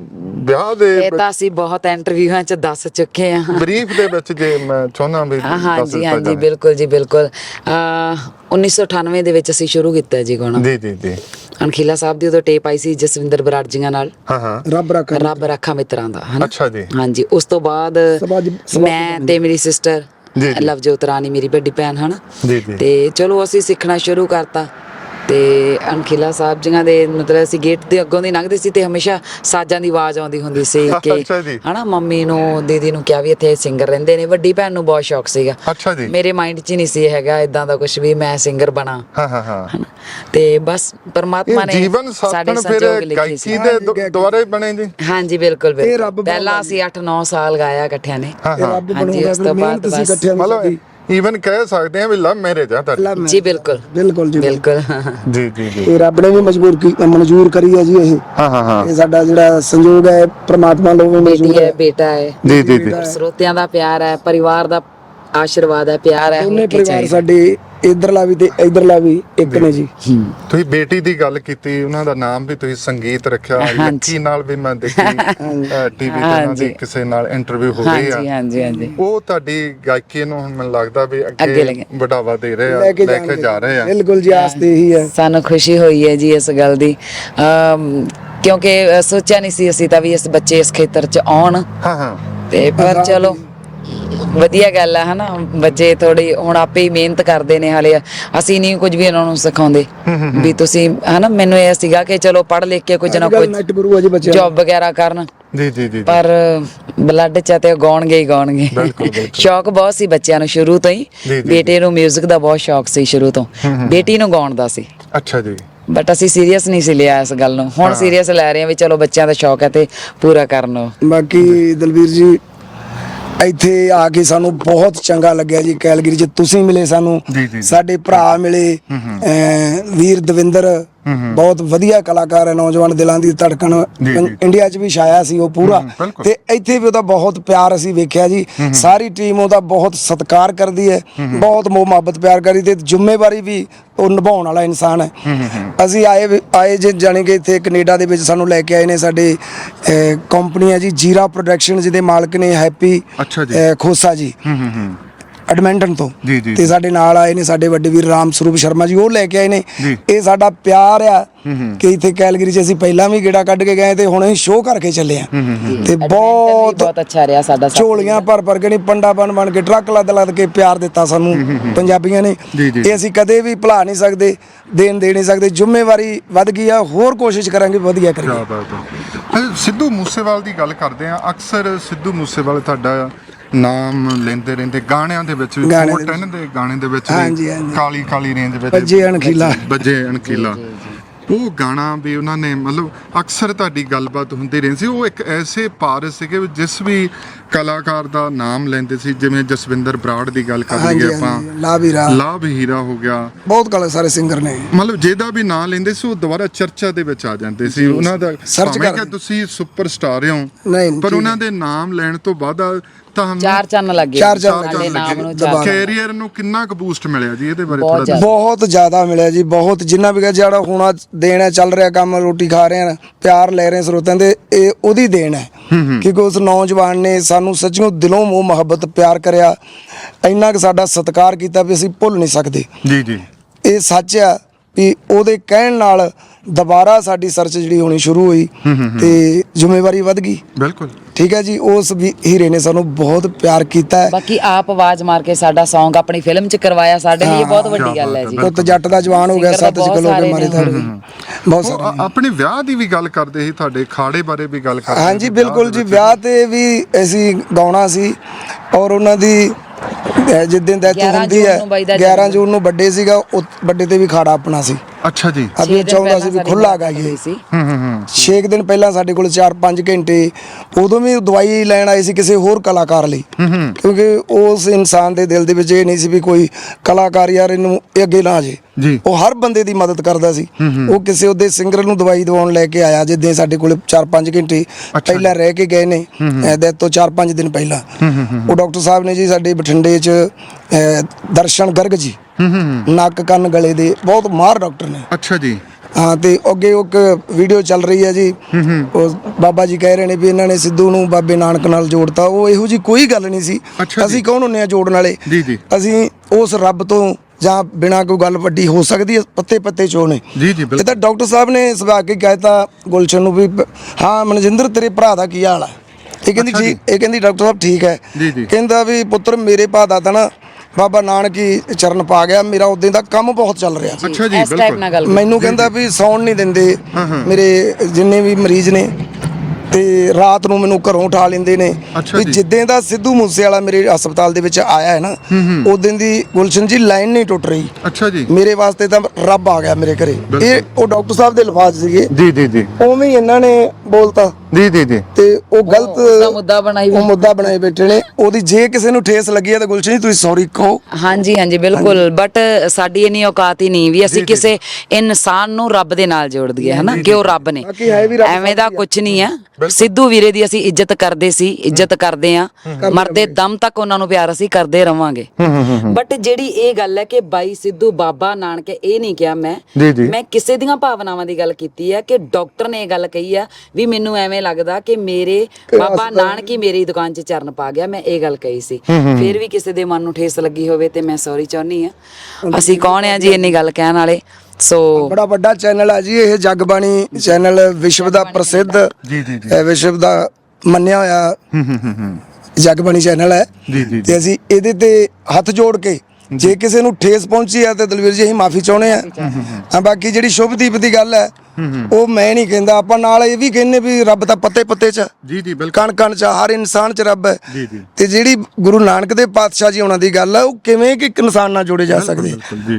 Speaker 2: ਵਿਆਹ
Speaker 3: ਇਹ
Speaker 2: ਦੇ
Speaker 3: ਤਾਂ ਅਸੀਂ ਬਹੁਤ ਇੰਟਰਵਿਊਆਂ 'ਚ ਦੱਸ ਚੁੱਕੇ ਆ
Speaker 2: ਬਰੀਫ ਦੇ ਵਿੱਚ ਜੇ ਮੈਂ ਚਾਹੁੰਦਾ ਵੀ ਦੱਸ
Speaker 3: ਹਾਂਜੀ
Speaker 2: ਦਿੱਤਾ
Speaker 3: ਹਾਂਜੀ
Speaker 2: ਜਾਵੇ।
Speaker 3: ਬਿਲਕੁਲ ਜੀ ਬਿਲਕੁਲ। ਅਹ 1998 ਦੇ ਵਿੱਚ ਅਸੀਂ ਸ਼ੁਰੂ ਕੀਤਾ ਜੀ ਗਾਉਣਾ
Speaker 2: ਜੀ ਜੀ ਜੀ।
Speaker 3: ਅਣਖੀਲਾ ਸਾਹਿਬ ਦੀ ਉਦੋਂ ਟੇਪ ਆਈ ਸੀ ਜਸਵਿੰਦਰ ਬਰਾੜ ਜੀਆਂ ਨਾਲ।
Speaker 2: ਹਾਂ ਹਾਂ।
Speaker 1: ਰੱਬ ਰੱਖ
Speaker 3: ਰੱਬ ਰੱਖਾ ਮਿੱਤਰਾਂ ਦਾ ਹਨਾ?
Speaker 2: ਅੱਛਾ ਜੀ।
Speaker 3: ਹਾਂਜੀ ਉਸ ਤੋਂ ਬਾਅਦ ਮੈਂ ਤੇ ਮੇਰੀ ਸਿਸਟਰ। ਲਵਜੋਤ ਰਾਣੀ ਮੇਰੀ ਵੱਡੀ ਭੈਣ ਹਨਾ?
Speaker 2: ਜੀ ਜੀ।
Speaker 3: ਤੇ ਚਲੋ ਅਸੀਂ ਸਿੱਖਣਾ ਸ਼ੁਰੂ ਕਰਤਾ। ਤੇ ਅਣਖੀਲਾ ਸਾਹਿਬ ਜੀਆਂ ਦੇ ਮਤਲਬ ਅਸੀਂ ਗੇਟ ਦੇ ਅੱਗੋਂ ਦੀ ਲੰਘਦੇ ਸੀ ਤੇ ਹਮੇਸ਼ਾ ਸਾਜ਼ਾਂ ਦੀ ਆਵਾਜ਼ ਆਉਂਦੀ ਹੁੰਦੀ ਸੀ ਕਿ
Speaker 2: ਅੱਛਾ ਜੀ।
Speaker 3: ਹਨਾ ਮੰਮੀ ਨੂੰ ਦੀਦੀ ਨੂੰ ਕਿਹਾ ਵੀ ਇੱਥੇ ਸਿੰਗਰ ਰਹਿੰਦੇ ਨੇ। ਵੱਡੀ ਭੈਣ ਨੂੰ ਬਹੁਤ ਸ਼ੌਕ ਸੀਗਾ।
Speaker 2: ਅੱਛਾ ਜੀ।
Speaker 3: ਮੇਰੇ ਮਾਈਂਡ 'ਚ ਹੀ ਨਹੀਂ ਸੀ ਇਹ ਹੈਗਾ ਇਦਾਂ ਦਾ ਕੁਝ ਵੀ ਮੈਂ ਸਿੰਗਰ ਬਣਾ।
Speaker 2: ਹਾਂ ਹਾਂ ਹਾਂ।
Speaker 3: ਹਨਾ। ਤੇ ਬਸ ਪਰਮਾਤਮਾ
Speaker 2: ਇਹ
Speaker 3: ਨੇ
Speaker 2: ਜੀਵਨ
Speaker 3: ਸਾਡੇ
Speaker 2: ਸਾਥਣ
Speaker 3: ਸੰਜੋਗ
Speaker 2: ਫਿਰ
Speaker 3: ਲਿਖੇ ਸੀ
Speaker 2: ਗਾਇਕੀ ਦੇ ਦੁ- ਦੁਆਰਾ ਬਣੇ ਜੀ।
Speaker 3: ਹਾਂਜੀ ਬਿਲਕੁਲ ਬਿਲਕੁਲ।
Speaker 1: ਰੱਬ
Speaker 3: ਪਹਿਲਾਂ ਅਸੀਂ 8-9 ਸਾਲ ਗਾਇਆ ਇਕੱਠਿਆਂ ਨੇ।
Speaker 2: ਹਾਂ
Speaker 1: ਰੱਬ
Speaker 3: ਹਾਂਜੀ,
Speaker 1: ਬਣੂਗਾ
Speaker 3: ਉਸ
Speaker 1: ਫਿਰ
Speaker 3: ਤੋਂ
Speaker 1: ਮਿਹਨਤ
Speaker 3: ਬਾਅਦ
Speaker 1: ਸੀ
Speaker 3: ਬਸ।
Speaker 1: ਇਕੱਠਿਆਂ
Speaker 2: ਮਤਲਬ ਈਵਨ ਕਹਿ ਸਕਦੇ ਆ ਵੀ ਲਵ ਮੈਰਿਜ ਆ ਤੁਹਾਡੀ।
Speaker 3: ਜੀ ਬਿਲਕੁਲ।
Speaker 1: ਬਿਲਕੁਲ ਜੀ
Speaker 3: ਬਿਲਕੁਲ।
Speaker 2: ਜੀ ਜੀ ਜੀ।
Speaker 1: ਇਹ ਰੱਬ ਨੇ ਵੀ ਮਜਬੂਰ ਕੀ ਮਨਜ਼ੂਰ ਕਰੀ ਹੈ ਜੀ ਇਹ।
Speaker 2: ਹਾਂ ਹਾਂ ਹਾਂ।
Speaker 1: ਇਹ ਸਾਡਾ ਜਿਹੜਾ ਸੰਯੋਗ ਹੈ ਪ੍ਰਮਾਤਮਾ ਵੱਲੋਂ ਵੀ
Speaker 3: ਬੇਟੀ
Speaker 1: ਮਨਜ਼ੂਰ
Speaker 3: ਹੈ। ਬੇਟਾ ਹੈ।
Speaker 2: ਜੀ ਜੀ ਜੀ।
Speaker 3: ਸਰੋਤਿਆਂ ਦਾ ਪਿਆਰ ਹੈ ਪਰਿਵਾਰ ਦਾ ਆਸ਼ੀਰਵਾਦ ਹੈ ਪਿਆਰ ਹੈ ਕੀ
Speaker 1: ਪਰਿਵਾਰ ਸਾਡੇ ਇਧਰਲਾ ਵੀ ਤੇ ਇਧਰਲਾ ਵੀ ਇੱਕ ਨੇ ਜੀ।
Speaker 2: ਤੁਸੀਂ ਬੇਟੀ ਦੀ ਗੱਲ ਕੀਤੀ ਉਹਨਾਂ ਦਾ ਨਾਮ ਵੀ ਤੁਸੀਂ ਸੰਗੀਤ ਰੱਖਿਆ
Speaker 3: ਹਾਂਜੀ।
Speaker 2: ਲੱਕੀ ਨਾਲ ਵੀ ਮੈਂ ਦੇਖੀ ਟੀਵੀ ਤੇ ਉਹਨਾਂ ਦੀ। ਕਿਸੇ ਨਾਲ ਇੰਟਰਵਿਊ ਹੋ ਰਹੀ
Speaker 3: ਹਾਂਜੀ
Speaker 2: ਆ।
Speaker 3: ਹਾਂਜੀ ਹਾਂਜੀ
Speaker 2: ਉਹ ਤੁਹਾਡੀ ਗਾਇਕੀ ਨੂੰ ਹੁਣ ਮੈਨੂੰ ਲੱਗਦਾ ਵੀ
Speaker 3: ਅੱਗੇ
Speaker 2: ਵਧਾਵਾ ਦੇ ਰਹੇ ਆ
Speaker 1: ਲੈ ਕੇ।
Speaker 2: ਜਾ ਰਹੇ ਆ।
Speaker 1: ਬਿਲਕੁਲ ਜੀ ਆਸ ਤੇ ਇਹੀ ਹੈ
Speaker 3: ਸਾਨੂੰ ਖੁਸ਼ੀ ਹੋਈ ਹੈ ਜੀ ਇਸ ਗੱਲ ਦੀ। ਕਿਉਂਕਿ ਸੋਚਿਆ ਨਹੀਂ ਸੀ ਅਸੀਂ ਤਾਂ ਵੀ ਇਸ ਬੱਚੇ ਇਸ ਖੇਤਰ 'ਚ ਆਉਣ।
Speaker 2: ਹਾਂ ਹਾਂ।
Speaker 3: ਤੇ ਪਰ ਚਲੋ। ਵਧੀਆ ਗੱਲ ਹੈ ਹਨਾ? ਬੱਚੇ ਥੋੜੀ ਹੁਣ ਆਪੇ ਹੀ ਮਿਹਨਤ ਕਰਦੇ ਨੇ ਹਾਲੇ। ਅਸੀਂ ਨਹੀਂ ਕੁਝ ਵੀ ਇਹਨਾਂ ਨੂੰ ਸਿਖਾਉਂਦੇ। ਵੀ ਤੁਸੀਂ ਹਨਾ? ਮੈਨੂੰ ਇਹ ਸੀਗਾ ਕਿ ਚਲੋ ਪੜ੍ਹ ਲਿਖ ਕੇ ਕੁਝ ਨਾ ਕੁਝ
Speaker 1: ਆ।
Speaker 3: ਜੌਬ ਵਗੈਰਾ ਕਰਨ।
Speaker 2: ਜੀ ਜੀ ਜੀ
Speaker 3: ਪਰ ਬਲੱਡ ਚ ਆ ਤੇ ਗਾਉਣਗੇ ਹੀ ਗਾਉਣਗੇ। ਸ਼ੌਕ ਬਹੁਤ ਸੀ ਬੱਚਿਆਂ ਨੂੰ ਸ਼ੁਰੂ ਤੋਂ ਹੀ। ਬੇਟੇ ਨੂੰ 뮤직 ਦਾ ਬਹੁਤ ਸ਼ੌਕ ਸੀ ਸ਼ੁਰੂ ਤੋਂ। ਬੇਟੀ ਨੂੰ ਗਾਉਣ ਦਾ ਸੀ।
Speaker 2: ਅੱਛਾ ਜੀ।
Speaker 3: ਬਟ ਅਸੀਂ ਸੀਰੀਅਸ ਨਹੀਂ ਸੀ ਲਿਆ ਇਸ ਗੱਲ ਨੂੰ। ਹੁਣ ਸੀਰੀਅਸ ਲੈ ਰਹੇ ਹਾਂ ਵੀ ਚਲੋ ਬੱਚਿਆਂ ਦਾ ਸ਼ੌਕ ਹੈ ਤੇ ਪੂਰਾ ਕਰਨ।
Speaker 1: ਬਾਕੀ ਦਲਵੀਰ ਜੀ ਇੱਥੇ ਆ ਕੇ ਸਾਨੂੰ ਬਹੁਤ ਚੰਗਾ ਲੱਗਿਆ ਜੀ ਕੈਲਗਰੀ ਚ ਤੁਸੀਂ ਮਿਲੇ ਸਾਨੂੰ
Speaker 2: ਜੀ, ਜੀ, ਜੀ।
Speaker 1: ਸਾਡੇ ਭਰਾ ਮਿਲੇ ਅਹ ਵੀਰ ਦਵਿੰਦਰ ਬਹੁਤ ਵਧੀਆ ਕਲਾਕਾਰ ਹੈ ਨੌਜਵਾਨ ਦਿਲਾਂ ਦੀ ਧੜਕਣ। ਇੰਡੀਆ 'ਚ ਵੀ ਛਾਇਆ ਸੀ ਉਹ ਪੂਰਾ। ਤੇ ਇੱਥੇ ਵੀ ਉਹਦਾ ਬਹੁਤ ਪਿਆਰ ਅਸੀਂ ਵੇਖਿਆ ਜੀ। ਸਾਰੀ ਟੀਮ ਉਹਦਾ ਬਹੁਤ ਸਤਿਕਾਰ ਕਰਦੀ ਹੈ। ਬਹੁਤ ਮੋਹ ਮੁਹੱਬਤ ਪਿਆਰ ਕਰਦੀ ਤੇ ਜ਼ਿੰਮੇਵਾਰੀ ਵੀ ਉਹ ਨਿਭਾਉਣ ਵਾਲਾ ਇਨਸਾਨ ਹੈ। ਅਸੀਂ ਆਏ ਆਏ ਜੇ ਜਾਣੀ ਕਿ ਇੱਥੇ ਕੈਨੇਡਾ ਦੇ ਵਿੱਚ ਸਾਨੂੰ ਲੈ ਕੇ ਆਏ ਨੇ ਸਾਡੇ ਕੰਪਨੀ ਹੈ ਜੀ ਜੀਰਾ ਪ੍ਰੋਡਕਸ਼ਨ ਜਿਹਦੇ ਮਾਲਕ ਨੇ ਹੈਪੀ ਖੋਸਾ ਜੀ। ਐਡਮਿੰਟਨ ਤੋਂ।
Speaker 2: ਜੀ, ਜੀ,
Speaker 1: ਤੇ ਸਾਡੇ ਨਾਲ ਆਏ ਨੇ ਸਾਡੇ ਵੱਡੇ ਵੀਰ ਰਾਮ ਸਰੂਪ ਸ਼ਰਮਾ ਜੀ ਉਹ ਲੈ ਕੇ ਆਏ ਨੇ।
Speaker 2: ਜੀ।
Speaker 1: ਇਹ ਸਾਡਾ ਪਿਆਰ ਆ ਕਿ ਇੱਥੇ ਕੈਲਗਰੀ 'ਚ ਅਸੀਂ ਪਹਿਲਾਂ ਵੀ ਗੇੜਾ ਕੱਢ ਕੇ ਗਏ ਤੇ ਹੁਣ ਅਸੀਂ ਸ਼ੋਅ ਕਰਕੇ ਚੱਲੇ ਆ। ਤੇ
Speaker 3: ਬਹੁਤ
Speaker 1: ਬਹੁਤ
Speaker 3: ਬਹੁਤ ਅੱਛਾ ਰਿਹਾ ਸਾਡਾ।
Speaker 1: ਝੋਲੀਆਂ ਭਰ ਭਰ ਕੇ ਨਹੀਂ ਪੰਡਾ ਬਣ ਬਣ ਕੇ ਟਰੱਕ ਲੱਦ ਲੱਦ ਕੇ ਪਿਆਰ ਦਿੱਤਾ ਸਾਨੂੰ ਪੰਜਾਬੀਆਂ ਨੇ।
Speaker 2: ਜੀ, ਜੀ।
Speaker 1: ਇਹ ਅਸੀਂ ਕਦੇ ਵੀ ਭੁਲਾ ਨਹੀਂ ਸਕਦੇ ਦੇਣ ਦੇ ਨਹੀਂ ਸਕਦੇ ਜ਼ਿੰਮੇਵਾਰੀ ਵੱਧ ਗਈ ਆ ਹੋਰ ਕੋਸ਼ਿਸ਼ ਕਰਾਂਗੇ ਵਧੀਆ ਕਰੀਏ।
Speaker 2: ਕਿਆ ਬਾਤ ਹੈ। ਅੱਛਾ, ਸਿੱਧੂ ਮੂਸੇਵਾਲ ਦੀ ਗੱਲ ਕਰਦੇ ਆ ਅਕਸਰ ਸਿੱਧੂ ਮੂਸੇਵਾਲ ਤੁਹਾਡਾ ਨਾਮ ਲੈਂਦੇ ਰਹਿੰਦੇ ਗਾਣਿਆਂ ਦੇ ਵਿੱਚ ਵੀ
Speaker 1: ਗਾਣੇ ਦੇ
Speaker 2: 410 ਦੇ ਗਾਣੇ ਦੇ ਵਿੱਚ
Speaker 1: ਹਾਂਜੀ,
Speaker 2: ਵੀ
Speaker 1: ਹਾਂਜੀ।
Speaker 2: ਕਾਲੀ ਕਾਲੀ ਰੇਂਜ ਵਿੱਚ
Speaker 1: ਬੱਜੇ ਅਣਖੀਲਾ।
Speaker 2: ਬੱਜੇ ਅਣਖੀਲਾ ਉਹ ਗਾਣਾ ਵੀ ਉਹਨਾਂ ਨੇ ਮਤਲਬ ਅਕਸਰ ਤੁਹਾਡੀ ਗੱਲਬਾਤ ਹੁੰਦੀ ਰਹਿੰਦੀ ਸੀ ਉਹ ਇੱਕ ਐਸੇ ਪਾਰਸ ਸੀਗੇ ਵੀ ਜਿਸ ਵੀ ਕਲਾਕਾਰ ਦਾ ਨਾਮ ਲੈਂਦੇ ਸੀ ਜਿਵੇਂ ਜਸਵਿੰਦਰ ਬਰਾੜ ਦੀ ਗੱਲ ਕਰ
Speaker 1: ਹਾਂਜੀ
Speaker 2: ਲਈਏ ਆਪਾਂ
Speaker 1: ਹਾਂਜੀ ਲਾ ਵੀ ਰਾ
Speaker 2: ਲਾਭ ਹੀਰਾ ਹੋ ਗਿਆ
Speaker 1: ਬਹੁਤ ਕਲੇ ਸਾਰੇ ਸਿੰਗਰ ਨੇ
Speaker 2: ਮਤਲਬ ਜਿਹਦਾ ਵੀ ਨਾਂ ਲੈਂਦੇ ਸੀ ਉਹ ਦੁਬਾਰਾ ਚਰਚਾ ਦੇ ਵਿੱਚ ਆ ਜਾਂਦੇ ਸੀ ਉਹਨਾਂ ਦਾ
Speaker 1: Search
Speaker 2: ਭਾਵੇਂ ਕਿ
Speaker 1: ਕਰਦੇ।
Speaker 2: ਤੁਸੀਂ ਸੁਪਰਸਟਾਰ ਹੋ
Speaker 1: ਨਹੀਂ,
Speaker 2: ਪਰ
Speaker 1: ਠੀਕ
Speaker 2: ਉਹਨਾਂ। ਦੇ ਨਾਮ ਲੈਣ ਤੋਂ ਬਾਅਦ ਤੁਹਾਨੂੰ
Speaker 3: ਚਾਰ ਚੰਨ ਲੱਗੇ
Speaker 1: ਚਾਰ ਚੰਨ
Speaker 3: ਸਾਡੇ। ਨਾਮ ਨੂੰ। ਚਾਰ
Speaker 2: ਕੈਰੀਅਰ ਨੂੰ ਕਿੰਨਾ ਕੁ ਬੂਸਟ ਮਿਲਿਆ ਜੀ ਇਹਦੇ ਬਾਰੇ ਥੋੜਾ।
Speaker 1: ਬਹੁਤ ਜ਼ਿਆਦਾ ਮਿਲਿਆ ਜੀ ਬਹੁਤ। ਜਿੰਨਾ ਵੀ ਜਿਹੜਾ ਹੁਣ ਦੇਣ ਚੱਲ ਰਿਹਾ ਕੰਮ ਰੋਟੀ ਖਾ ਰਹੇ ਆ ਪਿਆਰ ਲੈ ਰਹੇ ਸਰੋਤਾਂ ਦੇ ਇਹ ਉਹਦੀ ਦੇਣ ਹੈ। ਕਿਉਂਕਿ ਉਸ ਨੌਜਵਾਨ ਨੇ ਸਾਨੂੰ ਸੱਚੀਓ ਦਿਲੋਂ ਮੋਹ ਮੁਹੱਬਤ ਪਿਆਰ ਕਰਿਆ। ਇੰਨਾ ਕਿ ਸਾਡਾ ਸਤਿਕਾਰ ਕੀਤਾ ਵੀ ਅਸੀਂ ਭੁੱਲ ਨਹੀਂ ਸਕਦੇ।
Speaker 2: ਜੀ ਜੀ।
Speaker 1: ਇਹ ਸੱਚ ਆ ਵੀ ਉਹਦੇ ਕਹਿਣ ਨਾਲ ਦੁਬਾਰਾ ਸਾਡੀ ਸਰਚ ਜਿਹੜੀ ਹੋਣੀ ਸ਼ੁਰੂ ਹੋਈ ਤੇ ਜ਼ਿੰਮੇਵਾਰੀ ਵੱਧ ਗਈ।
Speaker 2: ਬਿਲਕੁਲ।
Speaker 1: ਠੀਕ ਹੈ ਜੀ ਉਸ ਵੀ ਹੀਰੇ ਨੇ ਸਾਨੂੰ ਬਹੁਤ ਪਿਆਰ ਕੀਤਾ ਹੈ।
Speaker 3: ਬਾਕੀ ਆਪ ਆਵਾਜ਼ ਮਾਰ ਕੇ ਸਾਡਾ Song ਆਪਣੀ ਫਿਲਮ 'ਚ ਕਰਵਾਇਆ ਸਾਡੇ ਲਈ ਇਹ ਬਹੁਤ ਵੱਡੀ ਗੱਲ ਹੈ ਜੀ।
Speaker 1: ਪੁੱਤ ਜੱਟ ਦਾ ਜਵਾਨ ਹੋ ਗਿਆ ਸੱਤ ਚ
Speaker 3: ਬਹੁਤ
Speaker 1: ਕਿਲੋ
Speaker 3: ਸਾਰੇ
Speaker 1: ਕੇ ਮਾਰੇ। ਤਾਂ ਬਹੁਤ ਸਾਰੇ
Speaker 2: ਆਪਣੇ ਵਿਆਹ ਦੀ ਵੀ ਗੱਲ ਕਰਦੇ ਸੀ ਤੁਹਾਡੇ ਖਾੜੇ ਬਾਰੇ ਵੀ ਗੱਲ ਕਰਦੇ
Speaker 1: ਹਾਂਜੀ ਬਿਲਕੁਲ ਜੀ ਵਿਆਹ ਤੇ ਵੀ ਅਸੀਂ ਗਾਉਣਾ ਸੀ ਔਰ ਉਹਨਾਂ ਦੀ ਜਿਸ ਦਿਨ ਡੈਥ
Speaker 3: 11
Speaker 1: ਹੁੰਦੀ ਹੈ
Speaker 3: ਜੂਨ ਨੂੰ ਬਾਈ ਦਾ
Speaker 1: 11
Speaker 3: ਜਨਮ।
Speaker 1: ਜੂਨ ਨੂੰ ਵੱਡੇ ਸੀਗਾ ਉਹ ਵੱਡੇ ਤੇ ਵੀ ਖਾੜਾ ਆਪਣਾ ਸੀ।
Speaker 2: ਅੱਛਾ ਜੀ।
Speaker 1: ਅਸੀਂ ਚਾਹੁੰਦਾ ਸੀ ਵੀ ਖੁੱਲਾ ਗਾਈਏ
Speaker 2: ਹੂੰ ਹੂੰ ਹੂੰ।
Speaker 1: 6 ਦਿਨ ਪਹਿਲਾਂ ਸਾਡੇ ਕੋਲ 4-5 ਘੰਟੇ ਉਦੋਂ ਵੀ ਦਵਾਈ ਲੈਣ ਆਏ ਸੀ ਕਿਸੇ ਹੋਰ ਕਲਾਕਾਰ ਲਈ। ਕਿਉਂਕਿ ਉਸ ਇਨਸਾਨ ਦੇ ਦਿਲ ਦੇ ਵਿੱਚ ਇਹ ਨਹੀਂ ਸੀ ਵੀ ਕੋਈ ਕਲਾਕਾਰ ਯਾਰ ਇਹਨੂੰ ਇਹ ਅੱਗੇ ਨਾ ਜੇ
Speaker 2: ਜੀ।
Speaker 1: ਉਹ ਹਰ ਬੰਦੇ ਦੀ ਮਦਦ ਕਰਦਾ ਸੀ। ਉਹ ਕਿਸੇ ਉਹਦੇ ਸਿੰਗਰ ਨੂੰ ਦਵਾਈ ਦਵਾਉਣ ਲੈ ਕੇ ਆਇਆ ਜਿੱਦਾਂ ਸਾਡੇ ਕੋਲ 4-5 ਘੰਟੇ ਪਹਿਲਾਂ ਰਹਿ ਕੇ ਗਏ ਨੇ ਇਹਦੇ ਤੋਂ 4-5 ਦਿਨ ਪਹਿਲਾਂ। ਉਹ ਡਾਕਟਰ ਸਾਹਿਬ ਨੇ ਜੀ ਸਾਡੇ ਬਠਿੰਡੇ 'ਚ ਦਰਸ਼ਨ ਗਰਗ ਜੀ। ਨੱਕ ਕੰਨ ਗਲੇ ਦੇ ਬਹੁਤ ਮਾਹਰ ਡਾਕਟਰ ਨੇ
Speaker 2: ਅੱਛਾ ਜੀ
Speaker 1: ਹਾਂ ਤੇ ਅੱਗੇ ਉਹ ਇੱਕ ਵੀਡੀਓ ਚੱਲ ਰਹੀ ਹੈ ਜੀ ਉਹ ਬਾਬਾ ਜੀ ਕਹਿ ਰਹੇ ਨੇ ਵੀ ਇਹਨਾਂ ਨੇ ਸਿੱਧੂ ਨੂੰ ਬਾਬੇ ਨਾਨਕ ਨਾਲ ਜੋੜਤਾ ਉਹ ਇਹੋ ਜੀ ਕੋਈ ਗੱਲ ਨਹੀਂ ਸੀ। ਅਸੀਂ ਕੌਣ ਹੁੰਨੇ ਆ ਜੋੜਨ ਵਾਲੇ
Speaker 2: ਜੀ, ਜੀ।
Speaker 1: ਅਸੀਂ ਉਸ ਰੱਬ ਤੋਂ ਜਾਂ ਬਿਨਾ ਕੋਈ ਗੱਲ ਵੱਡੀ ਹੋ ਸਕਦੀ ਹੈ ਪੱਤੇ ਪੱਤੇ ਚੋਂ ਨੇ
Speaker 2: ਜੀ, ਜੀ, ਬਿਲਕੁਲ।
Speaker 1: ਇਹ ਤਾਂ ਡਾਕਟਰ ਸਾਹਿਬ ਨੇ ਸਵਾ ਕੇ ਕਹਿਤਾ ਗੁਲਸ਼ਨ ਨੂੰ ਵੀ ਹਾਂ ਮਨਜਿੰਦਰ ਤੇਰੇ ਭਰਾ ਦਾ ਕੀ ਹਾਲ ਹੈ ਇਹ ਕਹਿੰਦੀ। ਠੀਕ ਇਹ ਕਹਿੰਦੀ ਡਾਕਟਰ ਸਾਹਿਬ ਠੀਕ ਹੈ
Speaker 2: ਜੀ, ਜੀ।
Speaker 1: ਕਹਿੰਦਾ ਵੀ ਪੁੱਤਰ ਮੇਰੇ ਭਾ ਦਾ ਤਾਂ ਨਾ ਬਾਬਾ ਨਾਨਕ ਚਰਨ ਪਾ ਗਿਆ ਮੇਰਾ ਉਦੋਂ ਦਾ ਕੰਮ ਬਹੁਤ ਚੱਲ ਰਿਹਾ ਸੀ।
Speaker 2: ਅੱਛਾ ਜੀ
Speaker 3: ਇਸ ਟਾਈਪ
Speaker 2: ਬਿਲਕੁਲ
Speaker 3: ਨਾਲ ਗੱਲ
Speaker 1: ਮੈਨੂੰ ਕਹਿੰਦਾ ਵੀ ਸੌਣ ਨਹੀਂ ਦਿੰਦੇ ਮੇਰੇ ਜਿੰਨੇ ਵੀ ਮਰੀਜ਼ ਨੇ ਤੇ ਰਾਤ ਨੂੰ ਮੈਨੂੰ ਘਰੋਂ ਉਠਾ ਲੈਂਦੇ ਨੇ।
Speaker 2: ਅੱਛਾ
Speaker 1: ਵੀ
Speaker 2: ਜੀ।
Speaker 1: ਜਿੱਦਾਂ ਦਾ ਸਿੱਧੂ ਮੂਸੇ ਵਾਲਾ ਮੇਰੇ ਹਸਪਤਾਲ ਦੇ ਵਿੱਚ ਆਇਆ ਹੈ ਨਾ ਉਦੋਂ ਦੀ ਗੁਲਸ਼ਨ ਜੀ ਲਾਈਨ ਨਹੀਂ ਟੁੱਟ ਰਹੀ।
Speaker 2: ਅੱਛਾ ਜੀ।
Speaker 1: ਮੇਰੇ ਵਾਸਤੇ ਤਾਂ ਰੱਬ ਆ ਗਿਆ ਮੇਰੇ ਘਰੇ। ਇਹ ਉਹ ਡਾਕਟਰ ਸਾਹਿਬ ਦੇ ਲਫ਼ਾਜ਼ ਸੀਗੇ।
Speaker 2: ਜੀ ਜੀ ਜੀ।
Speaker 1: ਉਵੇਂ ਹੀ ਇਹਨਾਂ ਨੇ ਬੋਲਤਾ।
Speaker 2: ਜੀ ਜੀ ਜੀ।
Speaker 1: ਤੇ ਉਹ
Speaker 3: ਉਹਦਾ
Speaker 1: ਗਲਤ
Speaker 3: ਮੁੱਦਾ ਬਣਾਈ
Speaker 1: ਉਹ ਮੁੱਦਾ ਬਣਾਏ ਬੈਠੇ ਨੇ। ਉਹਦੀ ਜੇ ਕਿਸੇ ਨੂੰ ਠੇਸ ਲੱਗੀ ਹੈ ਤਾਂ ਗੁਲਸ਼ਨ ਜੀ ਤੁਸੀਂ ਸੌਰੀ ਕਹੋ।
Speaker 3: ਹਾਂਜੀ ਹਾਂਜੀ ਬਿਲਕੁਲ। ਬਟ ਸਾਡੀ ਇਨੀ ਔਕਾਤ ਹੀ ਨਹੀਂ ਵੀ ਅਸੀਂ ਕਿਸੇ ਇਨਸਾਨ ਨੂੰ ਰੱਬ ਦੇ ਨਾਲ ਜੋੜ ਦਈਏ ਹਨਾ? ਕਿ ਉਹ ਰੱਬ ਨੇ। ਐਵੇਂ ਦਾ ਕੁਝ ਨਹੀਂ ਆ। ਸਿੱਧੂ ਵੀਰੇ ਦੀ ਅਸੀਂ ਇੱਜ਼ਤ ਕਰਦੇ ਸੀ ਇੱਜ਼ਤ ਕਰਦੇ ਆ ਮਰਦੇ ਦਮ ਤੱਕ ਉਹਨਾਂ ਨੂੰ ਪਿਆਰ ਅਸੀਂ ਕਰਦੇ ਰਵਾਂਗੇ। ਬਟ ਜਿਹੜੀ ਇਹ ਗੱਲ ਹੈ ਕਿ ਬਾਈ ਸਿੱਧੂ ਬਾਬਾ ਨਾਨਕ ਇਹ ਨਹੀਂ ਕਿਹਾ ਮੈਂ। ਮੈਂ ਕਿਸੇ ਦੀਆਂ ਭਾਵਨਾਵਾਂ ਦੀ ਗੱਲ ਕੀਤੀ ਹੈ ਕਿ ਡਾਕਟਰ ਨੇ ਇਹ ਗੱਲ ਕਹੀ ਆ ਵੀ ਮੈਨੂੰ ਐਵੇਂ ਲੱਗਦਾ ਕਿ ਮੇਰੇ ਬਾਬਾ ਨਾਨਕ ਹੀ ਮੇਰੀ ਦੁਕਾਨ 'ਚ ਚਰਨ ਪਾ ਗਿਆ ਮੈਂ ਇਹ ਗੱਲ ਕਹੀ ਸੀ। ਫਿਰ ਵੀ ਕਿਸੇ ਦੇ ਮਨ ਨੂੰ ਠੇਸ ਲੱਗੀ ਹੋਵੇ ਤੇ ਮੈਂ ਸੌਰੀ ਚਾਹੁੰਦੀ ਆ ਅਸੀਂ ਕੌਣ ਆ ਜੀ ਇੰਨੀ ਗੱਲ ਕਹਿਣ ਵਾਲੇ? ਸੋ
Speaker 1: ਬੜਾ ਵੱਡਾ ਚੈਨਲ ਆ ਜੀ ਇਹ ਜਗਬਾਣੀ ਚੈਨਲ ਵਿਸ਼ਵ ਦਾ ਪ੍ਰਸਿੱਧ
Speaker 2: ਜੀ, ਜੀ, ਜੀ।
Speaker 1: ਇਹ ਵਿਸ਼ਵ ਦਾ ਮੰਨਿਆ ਹੋਇਆ ਜਗਬਾਣੀ ਚੈਨਲ ਹੈ।
Speaker 2: ਜੀ, ਜੀ, ਜੀ।
Speaker 1: ਤੇ ਅਸੀਂ ਇਹਦੇ ਤੇ ਹੱਥ ਜੋੜ ਕੇ ਜੇ ਕਿਸੇ ਨੂੰ ਠੇਸ ਪਹੁੰਚੀ ਆ ਤੇ ਦਲਵੀਰ ਜੀ ਅਸੀਂ ਮਾਫੀ ਚਾਹੁੰਦੇ ਆ ਹਾਂ। ਬਾਕੀ ਜਿਹੜੀ ਸ਼ੁਭਦੀਪ ਦੀ ਗੱਲ ਹੈ ਉਹ ਮੈਂ ਨਹੀਂ ਕਹਿੰਦਾ ਆਪਾਂ ਨਾਲ ਇਹ ਵੀ ਕਹਿੰਨੇ ਵੀ ਰੱਬ ਤਾਂ ਪੱਤੇ ਪੱਤੇ 'ਚ ਆ।
Speaker 2: ਜੀ ਜੀ ਬਿਲਕੁਲ
Speaker 1: ਕਣ ਕਣ 'ਚ ਆ, ਹਰ ਇਨਸਾਨ 'ਚ ਰੱਬ ਹੈ
Speaker 2: ਜੀ, ਜੀ।
Speaker 1: ਤੇ ਜਿਹੜੀ ਗੁਰੂ ਨਾਨਕ ਦੇ ਪਾਤਸ਼ਾਹ ਜੀ ਉਹਨਾਂ ਦੀ ਗੱਲ ਹੈ ਉਹ ਕਿਵੇਂ ਕਿ ਇੱਕ ਇਨਸਾਨ ਨਾਲ ਜੋੜੇ ਜਾ ਸਕਦੇ।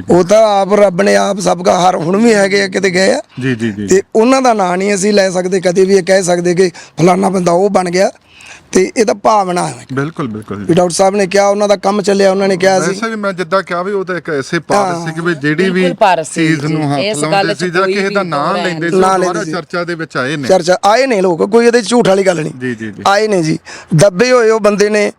Speaker 1: ਉਹ ਤਾਂ ਆਪ ਰੱਬ ਨੇ ਆਪ ਸਭ ਦਾ ਹਰ ਹੁਣ ਵੀ ਹੈਗੇ ਆ ਕਿਤੇ ਗਏ ਆ
Speaker 2: ਜੀ ਜੀ ਜੀ
Speaker 1: ਤੇ ਉਹਨਾਂ ਦਾ ਨਾਂ ਨਹੀਂ ਅਸੀਂ ਲੈ ਸਕਦੇ ਕਦੇ ਵੀ ਇਹ ਕਹਿ ਸਕਦੇ ਕਿ ਫਲਾਣਾ ਬੰਦਾ ਉਹ ਬਣ ਗਿਆ ਤੇ ਇਹ ਤਾਂ ਭਾਵਨਾ ਹੈ।
Speaker 2: ਬਿਲਕੁਲ ਬਿਲਕੁਲ
Speaker 1: ਵੀ ਡਾਕਟਰ ਸਾਹਿਬ ਨੇ ਕਿਹਾ ਉਹਨਾਂ ਦਾ ਕੰਮ ਚੱਲਿਆ ਉਹਨਾਂ ਨੇ ਕਿਹਾ ਸੀ।
Speaker 2: ਵੈਸੇ ਵੀ ਮੈਂ ਜਿੱਦਾਂ ਕਿਹਾ ਵੀ ਉਹ ਤਾਂ ਇੱਕ ਐਸੇ ਪਾਰਸ ਸੀ ਕਿ ਵੀ ਜਿਹੜੀ ਵੀ ਚੀਜ਼। ਨੂੰ ਹੱਥ
Speaker 3: ਇਸ ਗੱਲ
Speaker 2: ਲਾਉਂਦੇ ਸੀ ਜਾਂ ਕਿਸੇ ਦਾ ਨਾਮ ਲੈਂਦੇ ਸੀ ਉਹ। ਚਰਚਾ ਦੇ ਵਿੱਚ ਆਏ ਨੇ।
Speaker 1: ਚਰਚਾ ਆਏ ਨੇ ਲੋਕ ਕੋਈ ਇਹਦੇ ਝੂਠ ਵਾਲੀ ਗੱਲ ਨਹੀਂ।
Speaker 2: ਜੀ ਜੀ ਜੀ।
Speaker 1: ਆਏ ਨੇ ਜੀ। ਦੱਬੇ ਹੋਏ ਉਹ ਬੰਦੇ ਨੇ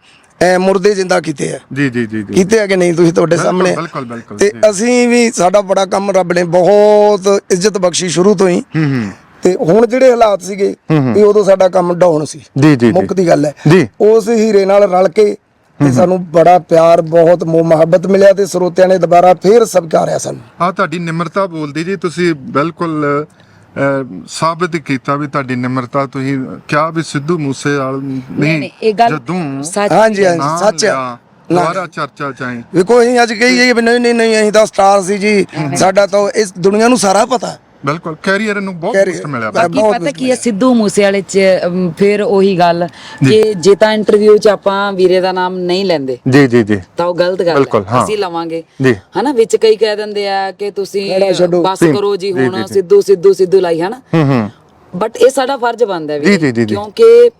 Speaker 1: ਮੁਰਦੇ ਜਿੰਦਾ ਕੀਤੇ ਆ।
Speaker 2: ਜੀ ਜੀ ਜੀ
Speaker 1: ਕੀਤੇ ਆ ਕਿ ਨਹੀਂ ਤੁਸੀਂ ਤੁਹਾਡੇ ਸਾਹਮਣੇ?
Speaker 2: ਬਿਲਕੁਲ, ਬਿਲਕੁਲ,
Speaker 1: ਤੇ। ਅਸੀਂ ਵੀ ਸਾਡਾ ਬੜਾ ਕੰਮ ਰੱਬ ਨੇ ਬਹੁਤ ਇੱਜ਼ਤ ਬਖਸ਼ੀ ਸ਼ੁਰੂ ਤੋਂ ਹੀ।
Speaker 2: ਹੂੰ ਹੂੰ।
Speaker 1: ਤੇ ਹੁਣ ਜਿਹੜੇ ਹਾਲਾਤ ਸੀਗੇ ਵੀ ਉਦੋਂ ਸਾਡਾ ਕੰਮ ਡਾਊਨ ਸੀ।
Speaker 2: ਜੀ, ਜੀ, ਜੀ।
Speaker 1: ਮੁੱਕ ਦੀ ਗੱਲ ਹੈ। ਉਸ ਹੀਰੇ ਨਾਲ ਰਲ ਕੇ ਤੇ ਸਾਨੂੰ ਬੜਾ ਪਿਆਰ ਬਹੁਤ ਮੋਹ ਮੁਹੱਬਤ ਮਿਲਿਆ ਤੇ ਸਰੋਤਿਆਂ ਨੇ ਦੁਬਾਰਾ ਫੇਰ ਸਵੀਕਾਰਿਆ ਸਾਨੂੰ।
Speaker 2: ਆ ਤੁਹਾਡੀ ਨਿਮਰਤਾ ਬੋਲਦੀ ਜੀ ਤੁਸੀਂ ਬਿਲਕੁਲ ਸਾਬਿਤ ਕੀਤਾ ਵੀ ਤੁਹਾਡੀ ਨਿਮਰਤਾ ਤੁਸੀਂ ਕਿਹਾ ਵੀ ਸਿੱਧੂ ਮੂਸੇ ਵਾਲ
Speaker 3: ਨਹੀਂ
Speaker 2: ਜਦੋਂ
Speaker 1: ਹਾਂਜੀ ਹਾਂਜੀ ਸੱਚ
Speaker 2: ਦੁਬਾਰਾ ਚਰਚਾ ਚਾਹੀ।
Speaker 1: ਵੇਖੋ ਅਸੀਂ ਅੱਜ ਕਹੀਏ ਵੀ ਨਹੀਂ ਨਹੀਂ ਨਹੀਂ ਅਸੀਂ ਤਾਂ ਸਟਾਰ ਸੀ ਜੀ। ਸਾਡਾ ਤਾਂ ਇਸ ਦੁਨੀਆ ਨੂੰ ਸਾਰਾ ਪਤਾ।
Speaker 2: ਬਿਲਕੁਲ ਕੈਰੀਅਰ ਨੂੰ ਬਹੁਤ
Speaker 1: Career,
Speaker 2: ਬੂਸਟ ਮਿਲਿਆ
Speaker 1: ਬਾਕੀ ਬਹੁਤ
Speaker 3: ਪਤਾ ਕੀ ਹੈ ਸਿੱਧੂ ਮੂਸੇ ਵਾਲੇ ਚ ਅਮ, ਫਿਰ ਉਹੀ ਗੱਲ ਕਿ ਜੇ ਤਾਂ ਇੰਟਰਵਿਊ ਚ ਆਪਾਂ ਵੀਰੇ ਦਾ ਨਾਮ ਨਹੀਂ ਲੈਂਦੇ
Speaker 2: ਜੀ ਜੀ ਜੀ
Speaker 3: ਤਾਂ ਉਹ ਗਲਤ ਗੱਲ
Speaker 2: ਬਿਲਕੁਲ,
Speaker 3: ਹੈ
Speaker 2: ਹਾਂ।
Speaker 3: ਅਸੀਂ ਲਵਾਂਗੇ
Speaker 2: ਜੀ।
Speaker 3: ਹਨਾ ਵਿੱਚ ਕਈ ਕਹਿ ਦਿੰਦੇ ਆ ਕਿ ਤੁਸੀਂ
Speaker 1: ਛੱਡੋ।
Speaker 3: ਬਸ
Speaker 2: ਜੀ,
Speaker 3: ਕਰੋ ਜੀ
Speaker 2: ਜੀ,
Speaker 3: ਹੁਣ
Speaker 2: ਜੀ, ਜੀ।
Speaker 3: ਸਿੱਧੂ ਸਿੱਧੂ ਸਿੱਧੂ ਲਾਈ ਹਨਾ
Speaker 2: ਹੂੰ ਹੂੰ
Speaker 3: ਬਟ ਇਹ ਸਾਡਾ ਫਰਜ਼ ਬਣਦਾ ਹੈ
Speaker 2: ਜੀ, ਜੀ, ਜੀ, ਜੀ।
Speaker 3: ਕਿਉਂਕਿ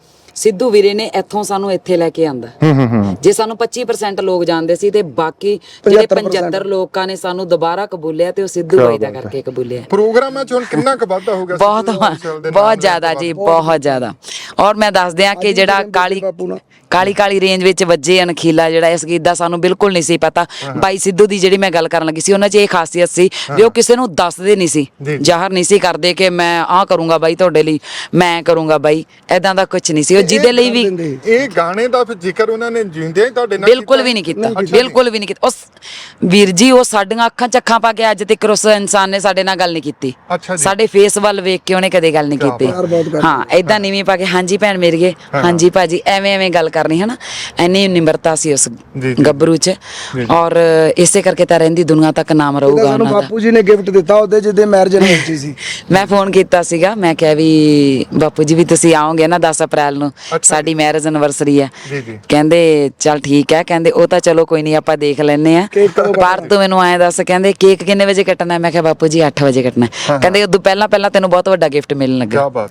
Speaker 3: ਸਿੱਧੂ ਵੀਰੇ ਨੇ ਇੱਥੋਂ ਸਾਨੂੰ ਇੱਥੇ ਲੈ ਕੇ ਆਂਦਾ।
Speaker 2: ਹੂੰ ਹੂੰ ਹੂੰ।
Speaker 3: ਜੇ ਸਾਨੂੰ 25% ਲੋਕ ਜਾਣਦੇ ਸੀ ਤੇ ਬਾਕੀ ਜਿਹੜੇ 75 ਲੋਕਾਂ ਨੇ ਸਾਨੂੰ ਦੁਬਾਰਾ ਕਬੂਲਿਆ ਤੇ ਉਹ ਸਿੱਧੂ ਬਾਈ ਦਾ ਕਰਕੇ ਕਬੂਲਿਆ।
Speaker 2: ਪ੍ਰੋਗਰਾਮਾਂ ਚ ਹੁਣ ਕਿੰਨਾ ਕੁ ਵਾਧਾ ਹੋ ਗਿਆ
Speaker 3: ਬਹੁਤ ਬਹੁਤ ਜ਼ਿਆਦਾ ਜੀ ਬਹੁਤ ਜ਼ਿਆਦਾ। ਔਰ ਮੈਂ ਦੱਸ ਦਿਆਂ ਕਿ ਜਿਹੜਾ ਕਾਲੀ। ਕਾਲੀ ਕਾਲੀ ਰੇਂਜ ਵਿੱਚ ਵੱਜੇ ਅਨਖੀਲਾ ਜਿਹੜਾ ਇਸ ਗੀਤ ਦਾ ਸਾਨੂੰ ਬਿਲਕੁਲ ਨਹੀਂ ਸੀ ਪਤਾ। ਬਾਈ ਸਿੱਧੂ ਦੀ ਜਿਹੜੀ ਮੈਂ ਗੱਲ ਕਰਨ ਲੱਗੀ ਸੀ ਉਹਨਾਂ 'ਚ ਇਹ ਖਾਸੀਅਤ ਸੀ ਵੀ ਉਹ ਕਿਸੇ ਨੂੰ ਦੱਸਦੇ ਨਹੀਂ ਸੀ। ਜ਼ਾਹਰ ਨਹੀਂ ਸੀ ਕਰਦੇ ਕਿ ਮੈਂ ਆਹ ਕਰੂੰਗਾ ਬਾਈ ਤੁਹਾਡੇ ਲਈ ਮੈਂ ਕਰੂੰਗਾ ਬਾਈ। ਐਦਾਂ ਦਾ ਕੁਝ ਨਹੀਂ ਸੀ। ਉਹ ਜਿਹਦੇ ਲਈ ਵੀ।
Speaker 2: ਇਹ ਗਾਣੇ ਦਾ ਫਿਰ ਜ਼ਿਕਰ ਉਹਨਾਂ ਨੇ ਜਿੰਦਿਆਂ ਹੀ ਤੁਹਾਡੇ ਨਾਲ
Speaker 3: ਬਿਲਕੁਲ
Speaker 2: ਕੀਤਾ?
Speaker 3: ਵੀ ਨਹੀਂ ਕੀਤਾ। ਬਿਲਕੁਲ ਵੀ ਨਹੀਂ ਕੀਤਾ। ਉਸ ਵੀਰ ਜੀ ਉਹ ਸਾਡੀਆਂ ਅੱਖਾਂ ਚ ਅੱਖਾਂ ਪਾ ਕੇ ਅੱਜ ਤੱਕ ਉਸ ਇਨਸਾਨ ਨੇ ਸਾਡੇ ਨਾਲ ਗੱਲ ਨਹੀਂ ਕੀਤੀ। ਸਾਡੇ ਫੇਸ ਵੱਲ ਵੇਖ ਕੇ ਉਹਨੇ ਕਦੇ ਗੱਲ ਨਹੀਂ ਕੀਤੀ। ਹਾਂ ਐਦਾਂ ਨੀਵੀਂ ਪਾ ਕੇ ਹਾਂਜੀ ਭੈਣ ਮੇਰੀਏ ਹਾਂਜੀ ਭਾਜੀ ਐਵੇਂ ਐਵੇਂ ਗੱਲ ਕਰਨੀ ਹਨਾ? ਐਨੀ ਨਿਮਰਤਾ ਸੀ ਉਸ। ਗੱਭਰੂ ਚ। ਔਰ ਇਸੇ ਕਰਕੇ ਤਾਂ ਰਹਿੰਦੀ ਦੁਨੀਆ ਤੱਕ ਨਾਮ ਰਹੂਗਾ ਉਹਨਾਂ ਦਾ।
Speaker 1: ਬਾਪੂ ਜੀ ਨੇ ਗਿਫਟ ਦਿੱਤਾ ਉਹਦੇ ਜਿਹਦੇ ਮੈਰਿਜ ਐਨਵਰਸਰੀ ਸੀ।
Speaker 3: ਮੈਂ ਫੋਨ ਕੀਤਾ ਸੀਗਾ ਮੈਂ ਕਿਹਾ ਵੀ ਬਾਪੂ ਜੀ ਵੀ ਤੁਸੀਂ ਆਓਗੇ ਨਾ 10 ਅਪ੍ਰੈਲ ਨੂੰ ਸਾਡੀ ਮੈਰਿਜ ਐਨਵਰਸਰੀ ਹੈ। ਕਹਿੰਦੇ ਚੱਲ ਠੀਕ ਹੈ ਕਹਿੰਦੇ ਉਹ ਤਾਂ ਚਲੋ ਕੋਈ ਨਹੀਂ ਆਪਾਂ ਦੇਖ ਲੈਨੇ ਆ ਪਰ ਤੂੰ ਮੈਨੂੰ ਐਂ ਦੱਸ ਕਹਿੰਦੇ ਕੇਕ ਕਿੰਨੇ ਵਜੇ ਕੱਟਣਾ? ਹੈ? ਮੈਂ ਕਿਹਾ ਬਾਪੂ ਜੀ 8 ਵਜੇ ਕੱਟਣਾ। ਹੈ। ਕਹਿੰਦੇ ਉਦੋਂ ਪਹਿਲਾਂ ਪਹਿਲਾਂ ਤੈਨੂੰ ਬਹੁਤ ਵੱਡਾ ਗਿਫਟ ਮਿਲਣ ਲੱਗਾ।
Speaker 2: ਕੀ ਬਾਤ।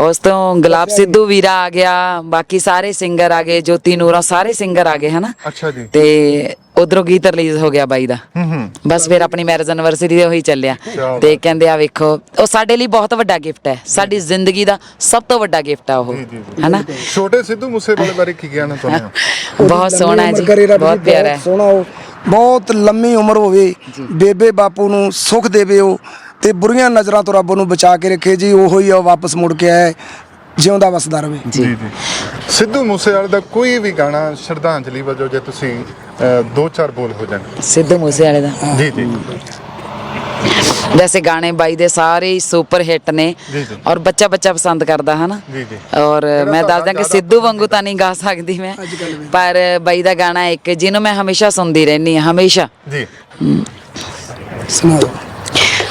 Speaker 3: ਉਸ ਤੋਂ ਗੁਲਾਬ ਸਿੱਧੂ ਵੀਰਾ ਆ ਗਿਆ ਬਾਕੀ ਸਾਰੇ ਸਿੰਗਰ ਆ ਗਏ ਜੋਤੀ ਨੂਰਾ ਸਾਰੇ ਸਿੰਗਰ ਆ ਗਏ ਹਨਾ?
Speaker 2: ਅੱਛਾ ਜੀ।
Speaker 3: ਤੇ ਉਧਰੋਂ ਗੀਤ ਰਿਲੀਜ਼ ਹੋ ਗਿਆ ਬਾਈ ਦਾ।
Speaker 2: ਹੂੰ ਹੂੰ।
Speaker 3: ਬਸ ਫਿਰ ਆਪਣੀ ਮੈਰਿਜ ਐਨਵਰਸਰੀ ਤੇ ਉਹੀ ਚੱਲਿਆ।
Speaker 2: ਕਿਆ
Speaker 3: ਤੇ ਕਹਿੰਦੇ ਆ ਵੇਖੋ ਉਹ ਸਾਡੇ ਲਈ ਬਹੁਤ ਵੱਡਾ ਗਿਫਟ ਹੈ। ਸਾਡੀ ਜ਼ਿੰਦਗੀ ਦਾ ਸਭ ਤੋਂ ਵੱਡਾ ਗਿਫਟ ਆ ਉਹ
Speaker 2: ਜੀ, ਜੀ,
Speaker 3: ਹਨਾ?
Speaker 2: ਛੋਟੇ ਸਿੱਧੂ ਮੂਸੇਵਾਲੇ ਬਾਰੇ ਕੀ ਕਹਿਣਾ ਤੁਹਾਨੂੰ
Speaker 3: ਬਹੁਤ ਸੋਹਣਾ ਹੈ ਜੀ ਬਹੁਤ ਪਿਆਰਾ ਹੈ।
Speaker 1: ਸੋਹਣਾ ਉਹ। ਬਹੁਤ ਲੰਮੀ ਉਮਰ ਹੋਵੇ ਬੇਬੇ ਬਾਪੂ ਨੂੰ ਸੁਖ ਦੇਵੇ ਉਹ ਤੇ ਬੁਰੀਆਂ ਨਜ਼ਰਾਂ ਤੋਂ ਰੱਬ ਨੂੰ ਬਚਾ ਕੇ ਰੱਖੇ ਜੀ ਉਹੋ ਹੀ ਉਹ ਵਾਪਸ ਮੁੜ ਕੇ ਆਏ ਜਿਉਂਦਾ ਵਸਦਾ ਰਵੇ
Speaker 2: ਜੀ ਜੀ। ਸਿੱਧੂ ਮੂਸੇਵਾਲੇ ਦਾ ਕੋਈ ਵੀ ਗਾਣਾ ਸ਼ਰਧਾਂਜਲੀ ਵਜੋਂ ਜੇ ਤੁਸੀਂ ਦੋ ਚਾਰ ਬੋਲ ਹੋ ਜਾਣ।
Speaker 3: ਸਿੱਧੂ ਮੂਸੇ ਵਾਲੇ ਦਾ
Speaker 2: ਜੀ ਜੀ।
Speaker 3: ਵੈਸੇ ਗਾਣੇ ਬਾਈ ਦੇ ਸਾਰੇ ਹੀ ਸੁਪਰ ਹਿੱਟ ਨੇ
Speaker 2: ਜੀ, ਜੀ।
Speaker 3: ਔਰ ਬੱਚਾ ਬੱਚਾ ਪਸੰਦ ਕਰਦਾ ਹਨਾ?
Speaker 2: ਜੀ, ਜੀ।
Speaker 3: ਔਰ ਮੈਂ ਦੱਸ ਕਿ ਸਿੱਧੂ ਵਾਂਗੂ ਤਾਂ ਨਹੀਂ ਗਾ ਸਕਦੀ ਮੈਂ ਪਰ ਬਾਈ ਦਾ ਗਾਣਾ ਇੱਕ ਜਿਹਨੂੰ ਮੈਂ ਹਮੇਸ਼ਾ ਸੁਣਦੀ ਰਹਿੰਦੀ ਹਾਂ ਹਮੇਸ਼ਾ।
Speaker 2: ਜੀ।
Speaker 1: ਸੁਣਾਓ।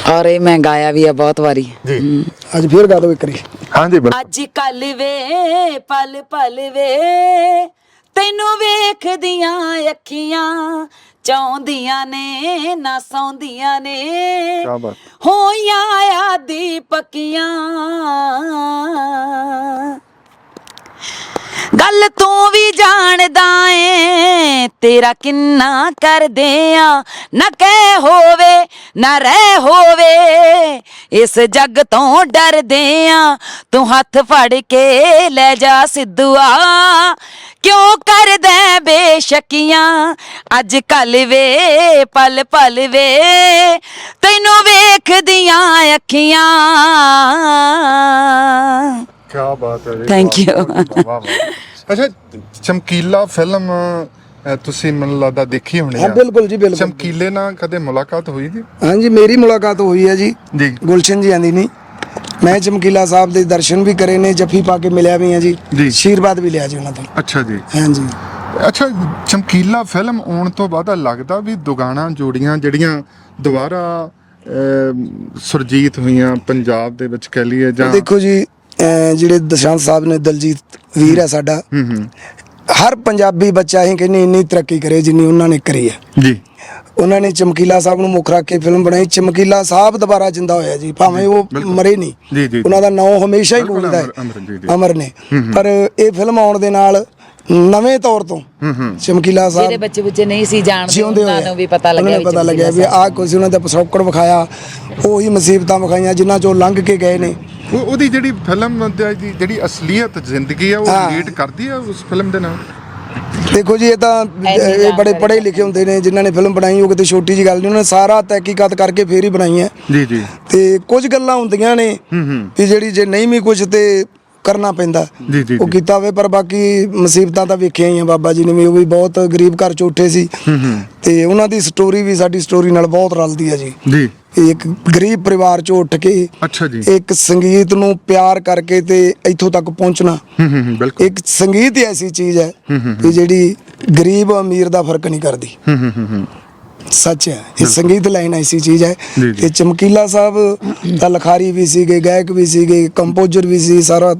Speaker 3: ਔਰ ਇਹ ਮੈਂ ਗਾਇਆ ਵੀ ਆ ਬਹੁਤ ਵਾਰੀ।
Speaker 2: ਜੀ।
Speaker 1: ਅੱਜ ਫੇਰ ਗਾ ਦੋ ਇੱਕ ਵਾਰੀ
Speaker 2: ਹਾਂਜੀ ਬਿਲਕੁਲ
Speaker 3: ਅੱਜ ਕੱਲ ਵੇ ਪਲ ਪਲ ਵੇ ਤੈਨੂੰ ਵੇਖਦੀਆਂ ਅੱਖੀਆਂ ਚਾਹੁੰਦੀਆਂ ਨੇ ਨਾ ਸੌਂਦੀਆਂ ਨੇ।
Speaker 2: ਕਿਆ ਬਾਤ।
Speaker 3: ਹੋਈਆਂ ਆਦੀ ਪੱਕੀਆਂ ਗੱਲ ਤੂੰ ਵੀ ਜਾਣਦਾ ਏ ਤੇਰਾ ਕਿੰਨਾ ਕਰਦੇ ਆ? ਨਾ ਕਹਿ ਹੋਵੇ ਨਾ ਰਹਿ ਹੋਵੇ। ਇਸ ਜੱਗ ਤੋਂ ਡਰਦੇ ਆ। ਤੂੰ ਹੱਥ ਫੜ ਕੇ ਲੈ ਜਾ ਸਿੱਧੂਆ। ਕਿਉਂ ਕਰਦਾ ਬੇਸ਼ਕੀਆਂ? ਅੱਜ ਕੱਲ ਵੇ ਪਲ ਪਲ ਵੇ। ਤੈਨੂੰ ਵੇਖਦੀਆਂ ਅੱਖੀਆਂ।
Speaker 2: ਕੀ ਬਾਤ ਹੈ ਵਾਹ, ਵਾਹ। ਅੱਛਾ ਚਮਕੀਲਾ ਫਿਲਮ ਅਹ, ਤੁਸੀਂ ਮੈਨੂੰ ਲੱਗਦਾ ਦੇਖੀ ਹੋਣੀ
Speaker 1: ਹਾਂ
Speaker 2: ਆ
Speaker 1: ਬਿਲਕੁਲ ਜੀ ਬਿਲਕੁਲ।
Speaker 2: ਚਮਕੀਲੇ ਨਾਲ ਕਦੇ ਮੁਲਾਕਾਤ ਹੋਈ ਜੀ?
Speaker 1: ਹਾਂਜੀ ਮੇਰੀ ਮੁਲਾਕਾਤ ਹੋਈ ਹੈ ਜੀ।
Speaker 2: ਜੀ।
Speaker 1: ਗੁਲਸ਼ਨ ਜੀ ਆਂਦੀ ਨਹੀਂ। ਮੈਂ ਚਮਕੀਲਾ ਸਾਹਿਬ ਦੇ ਦਰਸ਼ਨ ਵੀ ਕਰੇ ਨੇ ਜੱਫੀ ਪਾ ਕੇ ਮਿਲਿਆ ਵੀ ਆ ਜੀ।
Speaker 2: ਜੀ।
Speaker 1: ਆਸ਼ੀਰਵਾਦ ਵੀ ਲਿਆ ਜੀ ਉਹਨਾਂ ਤੋਂ।
Speaker 2: ਅੱਛਾ ਜੀ।
Speaker 1: ਹਾਂਜੀ।
Speaker 2: ਅੱਛਾ ਚਮਕੀਲਾ ਫਿਲਮ ਆਉਣ ਤੋਂ ਬਾਅਦ ਲੱਗਦਾ ਵੀ ਦੁਗਾਣਾ ਜੋੜੀਆਂ ਜਿਹੜੀਆਂ ਦੁਬਾਰਾ ਅਹ, ਸੁਰਜੀਤ ਹੋਈਆਂ ਪੰਜਾਬ ਦੇ ਵਿੱਚ ਕਹਿ ਲਈਏ ਜਾਂ
Speaker 1: ਦੇਖੋ ਜੀ ਅਹ ਜਿਹੜੇ ਦਸ਼ਾਂਤ ਸਾਹਿਬ ਨੇ ਦਲਜੀਤ ਵੀਰ ਹੈ ਸਾਡਾ
Speaker 2: ਹੂੰ ਹੂੰ।
Speaker 1: ਹਰ ਪੰਜਾਬੀ ਬੱਚਾ ਹੀ ਕਹਿੰਦੇ ਇੰਨੀ ਤਰੱਕੀ ਕਰੇ ਜਿੰਨੀ ਉਹਨਾਂ ਨੇ ਕਰੀ ਹੈ।
Speaker 2: ਜੀ।
Speaker 1: ਉਹਨਾਂ ਨੇ ਚਮਕੀਲਾ ਸਾਹਿਬ ਨੂੰ ਮੁੱਖ ਰੱਖ ਕੇ ਫਿਲਮ ਬਣਾਈ। ਚਮਕੀਲਾ ਸਾਹਿਬ ਦੁਬਾਰਾ ਜਿੰਦਾ ਹੋਇਆ ਜੀ ਭਾਵੇਂ ਉਹ। ਮਰੇ ਨਹੀਂ।
Speaker 2: ਜੀ, ਜੀ,
Speaker 1: ਉਹਨਾਂ ਦਾ ਨਾਮ ਹਮੇਸ਼ਾ ਹੀ ਗੂੰਜਦਾ
Speaker 2: ਅਮਰ- ਅਮਰ, ਜੀ,
Speaker 1: ਹੈ। ਅਮਰ ਨੇ। ਪਰ ਇਹ ਫਿਲਮ ਆਉਣ ਦੇ ਨਾਲ ਨਵੇਂ ਤੌਰ ਤੋਂ ਚਮਕੀਲਾ
Speaker 3: ਜਿਹੜੇ
Speaker 1: ਸਾਹਿਬ
Speaker 3: ਬੱਚੇ ਬੱਚੇ ਨਹੀਂ ਸੀ ਜਾਣਦੇ ਉਹਨਾਂ ਨੂੰ ਵੀ ਪਤਾ ਲੱਗਿਆ
Speaker 1: ਨੂੰ ਪਤਾ ਲੱਗਿਆ ਵੀ ਆਹ ਕੁਝ ਉਹਨਾਂ ਦਾ ਪਸੌਕੜ ਵਿਖਾਇਆ ਉਹੀ ਮੁਸੀਬਤਾਂ ਵਿਖਾਈਆਂ ਜਿਨ੍ਹਾਂ ਚੋਂ ਲੰਘ ਕੇ ਗਏ ਨੇ।
Speaker 2: ਉਹ ਉਹਦੀ ਜਿਹੜੀ ਫਿਲਮ ਦੀ ਜਿਹੜੀ ਅਸਲੀਅਤ ਜ਼ਿੰਦਗੀ ਆ ਉਹ
Speaker 1: ਹਾਂ।
Speaker 2: ਰਿਲੇਟ ਕਰਦੀ ਆ ਉਸ ਫਿਲਮ ਦੇ ਨਾਲ?
Speaker 1: ਦੇਖੋ ਜੀ ਇਹ ਤਾਂ ਇਹ ਬੜੇ ਪੜ੍ਹੇ ਲਿਖੇ ਹੁੰਦੇ ਨੇ ਜਿਨ੍ਹਾਂ ਨੇ ਫਿਲਮ ਬਣਾਈ ਉਹ ਕਿਤੇ ਛੋਟੀ ਜੀ ਗੱਲ ਨਹੀਂ ਉਹਨਾਂ ਨੇ ਸਾਰਾ ਤਹਿਕੀਕਾਤ ਕਰਕੇ ਫੇਰ ਹੀ ਬਣਾਈ ਹੈ।
Speaker 2: ਜੀ ਜੀ।
Speaker 1: ਤੇ ਕੁਝ ਗੱਲਾਂ ਹੁੰਦੀਆਂ ਨੇ
Speaker 2: ਹੂੰ ਹੂੰ।
Speaker 1: ਵੀ ਜਿਹੜੀ ਜੇ ਨਹੀਂ ਵੀ ਕੁਝ ਤੇ ਕਰਨਾ ਪੈਂਦਾ।
Speaker 2: ਜੀ, ਜੀ,
Speaker 1: ਉਹ
Speaker 2: ਜੀ।
Speaker 1: ਕੀਤਾ ਹੋਵੇ ਪਰ ਬਾਕੀ ਮੁਸੀਬਤਾਂ ਤਾਂ ਵੇਖੀਆਂ ਹੀ ਆ ਬਾਬਾ ਜੀ ਨੇ ਵੀ ਉਹ ਵੀ ਬਹੁਤ ਗਰੀਬ ਘਰ ਚ ਉੱਠੇ ਸੀ। ਤੇ ਉਹਨਾਂ ਦੀ ਸਟੋਰੀ ਵੀ ਸਾਡੀ ਸਟੋਰੀ ਨਾਲ ਬਹੁਤ ਰਲਦੀ ਆ ਜੀ।
Speaker 2: ਜੀ।
Speaker 1: ਇੱਕ ਗਰੀਬ ਪਰਿਵਾਰ ਚੋਂ ਉੱਠ ਕੇ
Speaker 2: ਅੱਛਾ ਜੀ।
Speaker 1: ਇੱਕ ਸੰਗੀਤ ਨੂੰ ਪਿਆਰ ਕਰਕੇ ਤੇ ਇੱਥੋਂ ਤੱਕ ਪਹੁੰਚਣਾ।
Speaker 2: ਹੂੰ ਹੂੰ ਹੂੰ, ਬਿਲਕੁਲ।
Speaker 1: ਇੱਕ ਸੰਗੀਤ ਹੀ ਐਸੀ ਚੀਜ਼ ਹੈ ਕਿ ਜਿਹੜੀ ਗਰੀਬ ਅਮੀਰ ਦਾ ਫ਼ਰਕ ਨਹੀਂ ਕਰਦੀ।
Speaker 2: ਹੂੰ ਹੂੰ ਹੂੰ ਹੂੰ।
Speaker 1: ਸੱਚ ਹੈ। ਇਹ ਸੰਗੀਤ ਲਾਈਨ ਐਸੀ ਚੀਜ਼ ਹੈ। ਕਿ ਚਮਕੀਲਾ ਸਾਹਿਬ ਤਾਂ ਲਖਾਰੀ ਵੀ ਸੀਗੇ ਗਾਇਕ ਵੀ ਸੀਗੇ ਕੰਪੋਜ਼ਰ ਵੀ ਸੀ ਸਾਰਾ